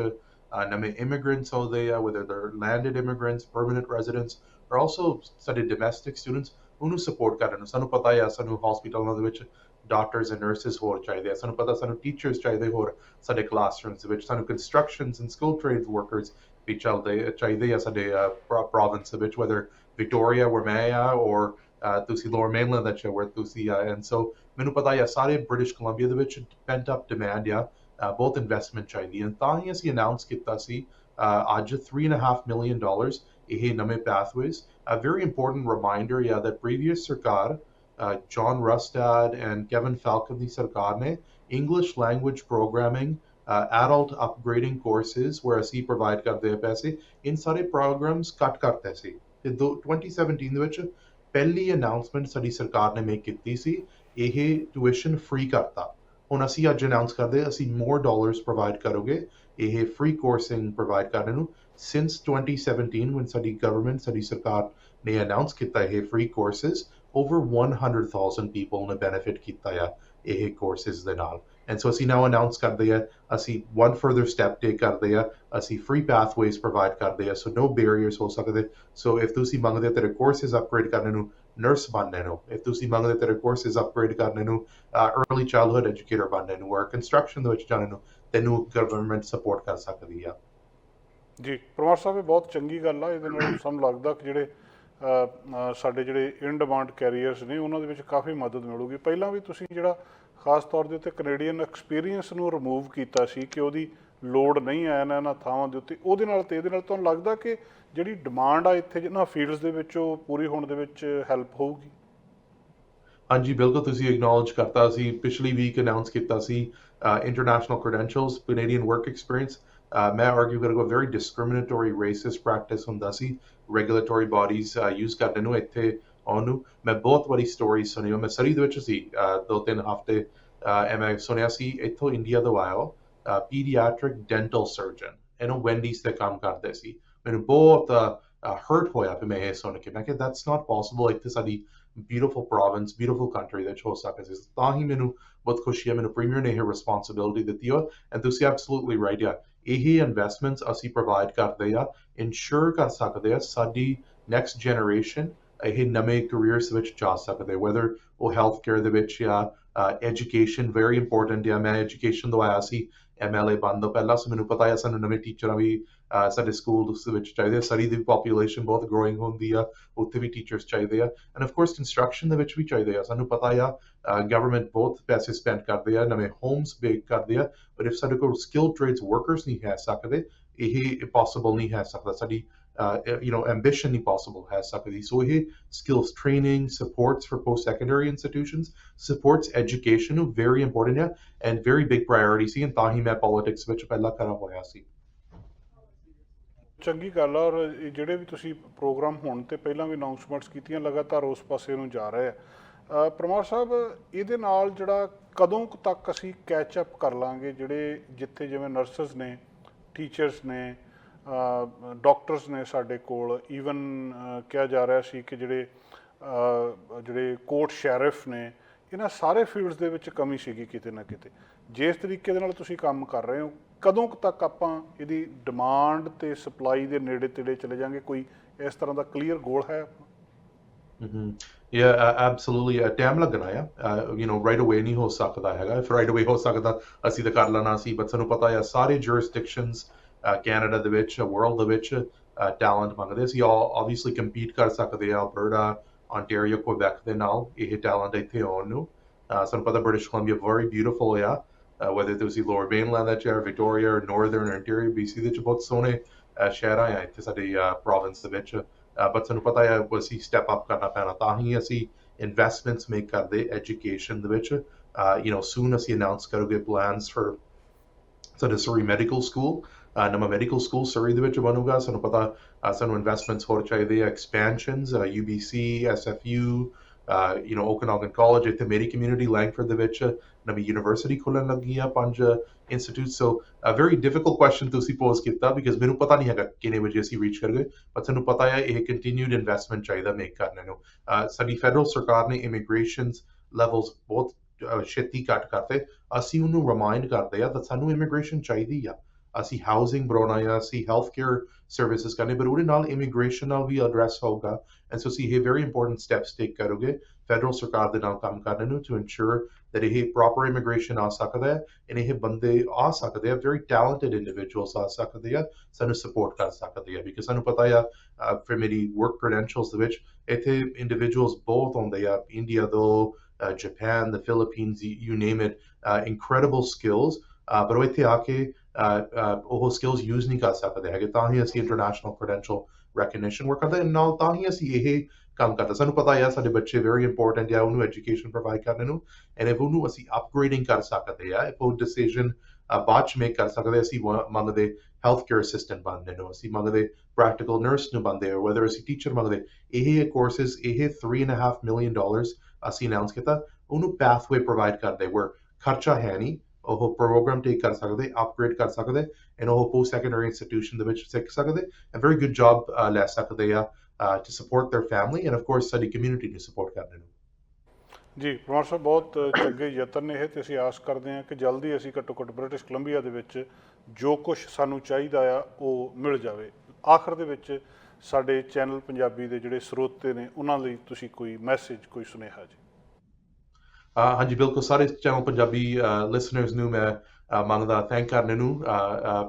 ਅ, ਨਵੇਂ ਇਮੀਗ੍ਰੈਂਟਸ ਆਉਂਦੇ ਆ whether they're landed immigrants permanent residents or also ਸਾਡੇ ਡੋਮੈਸਟਿਕ ਸਟੂਡੈਂਟਸ ਉਹਨੂੰ ਸਪੋਰਟ ਕਰਨ ਨੂੰ ਸਾਨੂੰ ਪਤਾ ਆ ਸਾਨੂੰ ਹਸਪੀਟਲਾਂ ਦੇ ਵਿੱਚ ਡਾਕਟਰਸ ਐਂਡ ਨਰਸਿਸ ਹੋਰ ਚਾਹੀਦੇ ਆ ਸਾਨੂੰ ਪਤਾ ਸਾਨੂੰ ਟੀਚਰਸ ਚਾਹੀਦੇ ਹੋਰ ਸਾਡੇ ਕਲਾਸਰੂਮਸ ਦੇ ਵਿੱਚ ਸਾਨੂੰ constructions and skill trades workers ਵੀ ਚੱਲਦੇ ਚਾਹੀਦੇ ਆ ਸਾਡੇ ਪ੍ਰੋਵਿੰਸ ਦੇ ਵਿੱਚ whether ਵਿਕਟੋਰੀਆ where ਮੈਂ ਆ or uh, ਤੁਸੀਂ ਲੋਅਰ ਮੇਨਲੈਂਡ ਵਿੱਚ where ਤੁਸੀਂ ਆ ਐਂਡ ਸੋ ਮੈਨੂੰ ਪਤਾ ਆ ਸਾਰੇ ਬ੍ਰਿਟਿਸ਼ ਕੋਲੰਬੀਆ ਦੇ ਵਿੱਚ ਪੈਂਟ ਅਪ ਡਿਮਾਂਡ ਆ uh, ਬਹੁਤ ਇਨਵੈਸਟਮੈਂਟ ਚਾਹੀਦੀ ਹੈ ਤਾਂ ਹੀ ਅਸੀਂ ਅਨਾਉਂਸ ਕੀਤਾ ਸੀ uh, ਅੱਜ 3.5 ਮਿਲੀਅਨ ਡਾਲਰਸ ਇਹ ਨਵੇਂ pathways a very important reminder yeah that previous ਸਰਕਾਰ uh, John Rustad and Kevin Falcon ਦੀ ਸਰਕਾਰ ਨੇ English language programming uh, adult upgrading courses where ਅਸੀਂ provide ਕਰਦੇ ਆ ਪੈਸੇ ਇਨ ਸਾਰੇ programs ਕੱਟ ਕਰਤੇ ਸੀ ਤੇ ਦੋ- 2017 ਦੇ ਵਿੱਚ ਪਹਿਲੀ ਅਨਾਉਂਸਮੈਂਟ ਸਾਡੀ ਸਰਕਾਰ ਨੇ ਮੇਕ ਕੀਤੀ ਸੀ ਇਹ ਟਿਊਸ਼ਨ ਫ੍ਰੀ ਕਰਤਾ ਹੁਣ ਅਸੀਂ ਅੱਜ ਅਨਾਉਂਸ ਕਰਦੇ ਅਸੀਂ ਮੋਰ ਡਾਲਰਸ ਪ੍ਰੋਵਾਈਡ ਕਰੋਗੇ ਇਹ ਫ੍ਰੀ ਕੋਰਸਿੰਗ ਪ੍ਰੋਵਾਈਡ ਕਰਨ ਨੂੰ since 2017 when ਸਾਡੀ ਗਵਰਨਮੈਂਟ ਸਾਡੀ ਸਰਕਾਰ ਨੇ ਅਨਾਉਂਸ ਕੀਤਾ ਇਹ ਫ੍ਰੀ ਕੋਰਸਸ over 100,000 people ਨੇ benefit ਕੀਤਾ ਆ ਇਹ ਕੋਰਸਸ ਦੇ ਨਾਲ ਐਂਡ ਸੋ ਅਸੀਂ ਨਾਓ ਅਨਾਉਂਸ ਕਰਦੇ ਆ ਅਸੀਂ one further step take ਕਰਦੇ ਆ ਅਸੀਂ free pathways provide ਕਰਦੇ ਆ ਸੋ no barriers ਹੋ ਸਕਦੇ ਸੋ if ਤੁਸੀਂ ਮੰਗਦੇ ਤੇਰੇ ਕੋਰਸਸ ਅਪਗ੍ਰੇਡ ਕਰਨ ਨੂੰ ਨਰਸ ਬਣਨੇ ਨੂੰ if ਤੁਸੀਂ ਮੰਗਦੇ ਤੇਰੇ ਕੋਰਸਸ ਅਪਗ੍ਰੇਡ ਕਰਨ ਨੂੰ uh, early childhood ਬਣਨੇ ਨੂੰ or construction ਦੇ ਵਿੱਚ ਜਾਣ ਨੂੰ ਤੈਨੂੰ ਗਵਰਨਮੈਂਟ ਸਪੋਰਟ ਕਰ ਸਕਦੀ ਆ ਜੀ ਪਰਮਾਰ ਸਾਹਿਬ ਇਹ ਬਹੁਤ ਚੰਗੀ ਗੱਲ ਆ ਇਹਦੇ ਨਾਲ ਸਾਨੂੰ ਲੱਗਦਾ ਕਿ ਜਿਹੜੇ ਸਾਡੇ ਜਿਹੜੇ ਇਨ ਡਿਮਾਂਡ ਕੈਰੀਅਰਸ ਨੇ ਉਹਨਾਂ ਦੇ ਵਿੱਚ ਕਾਫੀ ਮਦਦ ਮਿਲੂਗੀ ਪਹਿਲਾਂ ਵੀ ਤੁਸੀਂ ਜਿਹੜਾ ਖਾਸ ਤੌਰ ਦੇ ਉੱਤੇ ਕੈਨੇਡੀਅਨ ਐਕਸਪੀਰੀਅੰਸ ਨੂੰ ਰਿਮੂਵ ਕੀਤਾ ਸੀ ਕਿ ਉਹਦੀ ਲੋੜ ਨਹੀਂ ਆਇਆ ਨਾ ਇਹਨਾਂ ਥਾਵਾਂ ਦੇ ਉੱਤੇ। ਉਹਦੇ ਨਾਲ ਤੇ ਇਹਦੇ ਨਾਲ ਤੁਹਾਨੂੰ ਲੱਗਦਾ ਕਿ ਜਿਹੜੀ ਡਿਮਾਂਡ ਆ ਇੱਥੇ ਜਿਹਨਾਂ ਫੀਲਡਸ ਦੇ ਵਿੱਚ ਉਹ ਪੂਰੀ ਹੋਣ ਦੇ ਵਿੱਚ ਹੈਲਪ ਹੋਊਗੀ? ਹਾਂਜੀ ਬਿਲਕੁਲ ਤੁਸੀਂ ਐਕਨੋਲਜ ਕਰਤਾ ਸੀ। ਪਿਛਲੀ ਵੀਕ ਅਨਾਉਂਸ ਕੀਤਾ ਸੀ international credentials Canadian work experience ਮੈਂ ਆਰਗੂ ਕਰੂੰਗਾ ਵੈਰੀ ਡਿਸਕ੍ਰਿਮੀਨੇਟਰੀ ਰੇਸਿਸਟ ਪ੍ਰੈਕਟਿਸ ਹੁੰਦਾ ਸੀ। ਰੈਗੂਲੇਟਰੀ ਬਾਡੀਜ਼ ਯੂਜ਼ ਕਰਦੇ ਨੂੰ ਇੱਥੇ ਆਉਣ ਮੈਂ ਬਹੁਤ ਵਾਰੀ ਸਟੋਰੀ ਸੁਣੀ ਮੈਂ ਸਰੀ ਦੇ ਵਿੱਚ ਸੀ ਦੋ ਤਿੰਨ ਹਫ਼ਤੇ। ਅਹ, ਸੁਣਿਆ ਸੀ ਇੱਥੋਂ ਇੰਡੀਆ ਤੋਂ ਆਇਆ ਪੀਡੀਆਟ੍ਰਿਕ ਡੈਂਟਲ ਸਰਜਨ ਇਹਨੂੰ ਵੈਂਡੀਜ਼ ਤੇ ਕੰਮ ਕਰਦੇ ਸੀ ਮੈਨੂੰ ਬਹੁਤ ਹਰਟ ਹੋਇਆ ਫਿਰ ਮੈਂ ਇਹ ਸੁਣ ਕੇ ਮੈਂ ਕਿ that's not possible. ਇੱਥੇ ਸਾਡੀ beautiful province, beautiful country ਵਿੱਚ ਹੋ ਸਕਦਾ ਸੀ ਤਾਂ ਹੀ ਮੈਨੂੰ ਬਹੁਤ ਖੁਸ਼ੀ ਹੈ ਮੈਨੂੰ ਪ੍ਰੀਮੀਅਰ ਨੇ ਇਹ ਰਿਸਪੌਂਸਿਬਿਲਿਟੀ ਦਿੱਤੀ ਹੋ ਐਂਡ ਤੁਸੀਂ ਐਬਸੋਲੂਟਲੀ ਰਾਈਟ ਆ ਇਹ ਇਨਵੈਸਟਮੈਂਟਸ ਅਸੀਂ ਪ੍ਰੋਵਾਈਡ ਕਰਦੇ ਆ ਇਨਸ਼ੋਰ ਕਰ ਸਕਦੇ ਆ ਸਾਡੀ ਨੈਕਸਟ ਜਨਰੇਸ਼ਨ ਇਹ ਨਵੇਂ ਕੈਰੀਅਰਸ ਵਿੱਚ ਜਾ ਸਕਦੇ whether ਉਹ ਹੈਲਥ ਕੇਅਰ ਦੇ ਵਿੱਚ ਜਾਂ ਐਜੂਕੇਸ਼ਨ ਵੈਰੀ ਇੰਪੋਰਟੈਂਟ ਆ ਮੈਂ ਐਜੂਕੇਸ਼ਨ ਤੋਂ ਆਇਆ ਸੀ ਐਮਐਲਏ ਬਣ ਤੋਂ ਪਹਿਲਾਂ ਸੋ ਮੈਨੂੰ ਪਤਾ ਹੈ ਸਾਨੂੰ ਨਵੇਂ ਟੀਚਰਾਂ ਵੀ ਅਹ, ਸਾਡੇ ਸਕੂਲ ਦੇ ਵਿੱਚ ਚਾਹੀਦੇ ਆ। ਸਰੀ ਦੀ ਪੋਪੂਲੇਸ਼ਨ ਬਹੁਤ ਗਰੋਇੰਗ ਹੁੰਦੀ ਆ ਉੱਥੇ ਵੀ ਟੀਚਰਸ ਚਾਹੀਦੇ ਆ। ਐਂਡ ਆਫ ਕੋਰਸ ਕੰਸਟਰਕਸ਼ਨ ਦੇ ਵਿੱਚ ਵੀ ਚਾਹੀਦੇ ਆ। ਸਾਨੂੰ ਪਤਾ ਆ ਗਵਰਨਮੈਂਟ ਬਹੁਤ ਪੈਸੇ ਸਪੈਂਡ ਕਰਦੇ ਆ ਨਵੇਂ ਹੋਮਸ ਬੇਕ ਕਰਦੇ ਆ। ਬਟ ਇਫ ਸਾਡੇ ਕੋਲ ਸਕਿਲ ਟ੍ਰੇਡਸ ਵਰਕਰਸ ਨਹੀਂ ਹੈ ਸਕਦੇ ਇਹ ਪੋਸੀਬਲ ਨਹੀਂ ਹੈ ਸਕਦਾ। ਸਾਡੀ ਯੂ نو ਐਂਬੀਸ਼ਨ ਨਹੀਂ ਪੋਸੀਬਲ ਹੈ ਸਕਦੀ ਸੋ ਇਹ skills training supports for post-secondary institutions supports education very important ਹੈ and very big priority. ਸੀ ਤਾਂ ਹੀ ਮੈਂ politics ਵਿੱਚ ਪਹਿਲਾਂ ਖੜਾ ਹੋਇਆ ਸੀ। ਚੰਗੀ ਗੱਲ ਆ ਔਰ ਜਿਹੜੇ ਵੀ ਤੁਸੀਂ ਪ੍ਰੋਗਰਾਮ ਹੋਣ ਤੇ ਪਹਿਲਾਂ ਵੀ ਅਨਾਉਂਸਮੈਂਟਸ ਕੀਤੀਆਂ ਲਗਾਤਾਰ ਉਸ ਪਾਸੇ ਨੂੰ ਜਾ ਰਹੇ ਆ। ਅ, ਪਰਮਾਰ ਸਾਹਿਬ ਇਹਦੇ ਨਾਲ ਜਿਹੜਾ ਕਦੋਂ ਤੱਕ ਅਸੀਂ ਕੈਚ ਅਪ ਕਰ ਲਾਂਗੇ ਜਿਹੜੇ ਜਿੱਥੇ ਜਿਵੇਂ ਨਰਸਸ ਨੇ ਟੀਚਰਸ ਨੇ ਡਾਕਟਰਸ ਨੇ ਸਾਡੇ ਕੋਲ ਈਵਨ ਕਿਹਾ ਜਾ ਰਿਹਾ ਸੀ ਕਿ ਜਿਹੜੇ ਜਿਹੜੇ ਕੋਰਟ ਸ਼ੈਰਿਫ ਨੇ ਇਹਨਾਂ ਸਾਰੇ ਫੀਲਡਸ ਦੇ ਵਿੱਚ ਕਮੀ ਸੀਗੀ ਕਿਤੇ ਨਾ ਕਿਤੇ। ਜਿਸ ਤਰੀਕੇ ਦੇ ਨਾਲ ਤੁਸੀਂ ਕੰਮ ਕਰ ਰਹੇ ਹੋ ਕਦੋਂ ਤੱਕ ਆਪਾਂ ਇਹਦੀ ਡਿਮਾਂਡ ਤੇ ਸਪਲਾਈ ਦੇ ਨੇੜੇ ਤੇੜੇ ਚਲੇ ਜਾਾਂਗੇ? ਕੋਈ ਇਸ ਤਰ੍ਹਾਂ ਦਾ ਕਲੀਅਰ ਗੋਲ ਹੈ Mhm. Yeah, uh, ਟਾਈਮ ਲੱਗਣਾ ਆ। uh, you know right ਨਹੀਂ ਹੋ ਸਕਦਾ ਹੈਗਾ। If right away ਹੋ ਸਕਦਾ ਅਸੀਂ ਤਾਂ ਕਰ ਲੈਣਾ ਸੀ ਬਟ ਸਾਨੂੰ ਪਤਾ ਆ ਸਾਰੇ jurisdictions ਕੈਨੇਡਾ ਦੇ ਵਿੱਚ ਵਰਲਡ ਦੇ ਵਿੱਚ ਟੈਲੈਂਟ ਮੰਗਦੇ ਸੀ ਆਬਵੀਅਸਲੀ ਕੰਪੀਟ ਕਰ ਸਕਦੇ ਆ ਅਲਬਰਟਾ ਆਂਟੇਰੀਓ ਕੁਇਬੈਕ ਦੇ ਨਾਲ ਇਹ ਟੈਲੈਂਟ ਇੱਥੇ ਆਉਣ ਨੂੰ ਸਾਨੂੰ ਪਤਾ ਬ੍ਰਿਟਿਸ਼ ਕੋਲੰਬੀਆ ਵੈਰੀ ਬਿਊਟੀਫੁਲ ਆ whether ਤੁਸੀਂ ਲੋਅਰ ਮੇਨਲੈਂਡ ਦਾ ਚਾਹੇ ਵਿਕਟੋਰੀਆ ਔਰ ਨਾਰਥਰਨ ਆਂਟੇਰੀਓ ਬੀਸੀ ਦੇ ਵਿੱਚ ਬਹੁਤ ਸੋਹਣੇ ਸ਼ਹਿਰ ਆ ਇੱਥੇ ਸਾਡੇ ਪ੍ਰੋਵਿੰਸ ਦੇ ਵਿੱਚ ਬਟ ਸਾਨੂੰ ਪਤਾ ਹੈ ਅਸੀਂ ਸਟੈਪ ਅਪ ਕਰਨਾ ਪੈਣਾ ਤਾਂ ਹੀ ਅਸੀਂ ਇਨਵੈਸਟਮੈਂਟਸ ਮੇਕ ਕਰਦੇ ਐਜੂਕੇਸ਼ਨ ਦੇ ਵਿੱਚ ਯੂ نو ਸੂਨ ਅਸੀਂ ਅਨਾਉਂਸ ਕਰੋਗੇ plans for so medical school ਨਵਾਂ ਮੈਡੀਕਲ ਸਕੂਲ ਦੇ ਵਿੱਚ ਬਣੂਗਾ ਸਾਨੂੰ ਪਤਾ ਸਾਨੂੰ ਇਨਵੈਸਟਮੈਂਟਸ ਹੋਰ ਚਾਹੀਦੇ ਆ expansions UBC SFU uh, you know Okanagan ਇੱਥੇ ਮੇਰੀ ਕਮਿਊਨਿਟੀ ਲੈਂਗਫੋਰਡ ਦੇ ਵਿੱਚ ਨਵੀਂ ਯੂਨੀਵਰਸਿਟੀ ਖੁੱਲਣ ਲੱਗੀ ਆ ਪੰਜ institute so a very difficult question ਤੁਸੀਂ ਪੋਜ਼ ਕੀਤਾ ਬਿਕਾਜ਼ ਮੈਨੂੰ ਪਤਾ ਨਹੀਂ ਹੈਗਾ ਕਿੰਨੇ ਵਜੇ ਅਸੀਂ ਰੀਚ ਕਰਗੇ ਪਰ ਸਾਨੂੰ ਪਤਾ ਹੈ ਇਹ ਕੰਟੀਨਿਊਡ ਇਨਵੈਸਟਮੈਂਟ ਚਾਹੀਦਾ ਮੇਕ ਕਰਨ ਨੂੰ ਸਾਡੀ ਫੈਡਰਲ ਸਰਕਾਰ ਨੇ ਇਮੀਗ੍ਰੇਸ਼ਨਸ ਲੈਵਲਸ ਬਹੁਤ ਛੇਤੀ ਘੱਟ ਕਰਤੇ ਅਸੀਂ ਉਹਨੂੰ ਰਿਮਾਈਂਡ ਕਰਦੇ ਆ ਕਿ ਸਾਨੂੰ ਇਮੀਗ੍ਰੇਸ਼ਨ ਚਾਹੀਦੀ ਆ ਅਸੀਂ ਹਾਊਸਿੰਗ ਬਣਾਉਣਾ ਆ ਅਸੀਂ ਹੈਲਥ ਕੇਅਰ ਸਰਵਿਸਿਜ਼ ਕਰਨੇ ਪਰ ਉਹਦੇ ਨਾਲ ਇਮੀਗ੍ਰੇਸ਼ਨ ਨਾਲ ਵੀ ਐਡਰੈਸ ਹੋਊਗਾ ਐਂਡ ਸੋ ਅਸੀਂ ਇਹ ਵੈਰੀ ਇੰਪੋਰਟੈਂਟ ਸਟੈਪਸ ਟੇਕ ਕਰੋਗੇ ਫੈਡਰਲ ਸਰਕਾਰ ਦੇ ਨਾਲ ਕੰਮ ਕਰਨ ਨੂੰ ਟੂ ਇਨਸ਼ੋਰ that ਇਹ ਪ੍ਰੋਪਰ ਇਮੀਗ੍ਰੇਸ਼ਨ ਆ ਸਕਦਾ ਹੈ and ਇਹ ਬੰਦੇ ਆ ਸਕਦੇ ਆ ਵੈਰੀ ਟੈਲੈਂਟਡ ਇੰਡੀਵਿਜੂਅਲਸ ਆ ਸਕਦੇ ਆ ਸਾਨੂੰ ਸਪੋਰਟ ਕਰ ਸਕਦੇ ਆ ਬਿਕਾਜ਼ ਸਾਨੂੰ ਪਤਾ ਆ uh, ਫਿਰ ਮੇਰੀ ਵਰਕ ਕ੍ਰੈਡੈਂਸ਼ੀਅਲਸ ਦੇ ਵਿੱਚ ਇੱਥੇ ਇੰਡੀਵਿਜੂਅਲਸ ਬਹੁਤ ਆਉਂਦੇ ਆ ਇੰਡੀਆ ਤੋਂ uh, Japan, the Philippines, you, you name it, uh, incredible skills. Uh, ਪਰ ਉਹ ਇੱਥੇ ਆ ਕੇ uh, uh, ਉਹ skills use ਨਹੀਂ ਕਰ ਸਕਦੇ ਹੈਗੇ ਤਾਂ ਹੀ ਅਸੀਂ ਇੰਟਰਨੈਸ਼ਨਲ ਕ੍ਰੈਡੈਂਸ਼ੀਅਲ ਰੈਕਗਨੀਸ਼ਨ ਵਰਕ ਕਰਦਾ ਨਾਲ ਤਾਂ ਹੀ ਅਸੀਂ ਇਹ ਕੰਮ ਕਰਦਾ ਸਾਨੂੰ ਪਤਾ ਹੈ ਸਾਡੇ ਬੱਚੇ ਵੈਰੀ ਇੰਪੋਰਟੈਂਟ ਹੈ ਉਹਨੂੰ ਐਜੂਕੇਸ਼ਨ ਪ੍ਰੋਵਾਈਡ ਕਰਨ ਨੂੰ ਐਂਡ if ਉਹਨੂੰ ਅਸੀਂ ਅਪਗ੍ਰੇਡਿੰਗ ਕਰ ਸਕਦੇ ਆ ਉਹ ਡਿਸੀਜਨ ਬਾਅਦ ਚ ਮੇਕ ਕਰ ਸਕਦੇ ਅਸੀਂ ਮੰਗਦੇ ਹੈਲਥ ਕੇਅਰ ਅਸਿਸਟੈਂਟ ਬਣਨੇ ਨੂੰ ਅਸੀਂ ਮੰਗਦੇ ਪ੍ਰੈਕਟੀਕਲ ਨਰਸ ਨੂੰ ਬਣਦੇ or whether ਅਸੀਂ ਟੀਚਰ ਮੰਗਦੇ ਇਹ ਕੋਰਸਸ ਇਹ 3.5 ਮਿਲੀਅਨ ਡਾਲਰਸ ਅਸੀਂ ਅਨਾਉਂਸ ਕੀਤਾ ਉਹਨੂੰ ਪਾਥਵੇ ਪ੍ਰੋਵਾਈਡ ਕਰਦੇ where ਖਰਚਾ ਹੈ ਨਹੀਂ ਉਹ ਪ੍ਰੋਗਰਾਮ ਟੇਕ ਕਰ ਸਕਦੇ ਅਪਗ੍ਰੇਡ ਕਰ ਸਕਦੇ ਐਂਡ ਉਹ ਪੋਸਟ ਸੈਕੰਡਰੀ ਇੰਸਟੀਟਿਊਸ਼ਨ ਦੇ ਵਿੱਚ ਸਿੱਖ ਸਕਦੇ ਐਂਡ ਵੈਰੀ ਗੁੱਡ ਜੌਬ ਲੈ ਸਕਦੇ ਆ to support their family and of course ਸਾਡੀ ਕਮਿਊਨਿਟੀ ਨੂੰ ਸਪੋਰਟ ਕਰਦੇ ਨੂੰ। ਜੀ ਪਰਮਾਰ ਸਾਹਿਬ, ਬਹੁਤ ਚੰਗੇ ਯਤਨ ਨੇ ਇਹ ਤੇ ਅਸੀਂ ਆਸ ਕਰਦੇ ਹਾਂ ਕਿ ਜਲਦੀ ਅਸੀਂ ਘੱਟੋ ਘੱਟ ਬ੍ਰਿਟਿਸ਼ ਕੋਲੰਬੀਆ ਦੇ ਵਿੱਚ ਜੋ ਕੁਝ ਸਾਨੂੰ ਚਾਹੀਦਾ ਆ, ਉਹ ਮਿਲ ਜਾਵੇ। ਆਖਰ ਦੇ ਵਿੱਚ ਸਾਡੇ ਚੈਨਲ ਪੰਜਾਬੀ ਦੇ ਜਿਹੜੇ ਸਰੋਤੇ ਨੇ, ਉਹਨਾਂ ਲਈ ਤੁਸੀਂ ਕੋਈ ਮੈਸੇਜ ਕੋਈ ਸੁਨੇਹਾ ਜੀ। ਹਾਂਜੀ ਬਿਲਕੁਲ ਸਾਰੇ ਚੈਨਲ ਪੰਜਾਬੀ ਲਿਸਨਰਸ ਨੂੰ ਮੈਂ ਅਹ ਮੰਗਦਾ ਥੈਂਕ ਕਰਨ ਨੂੰ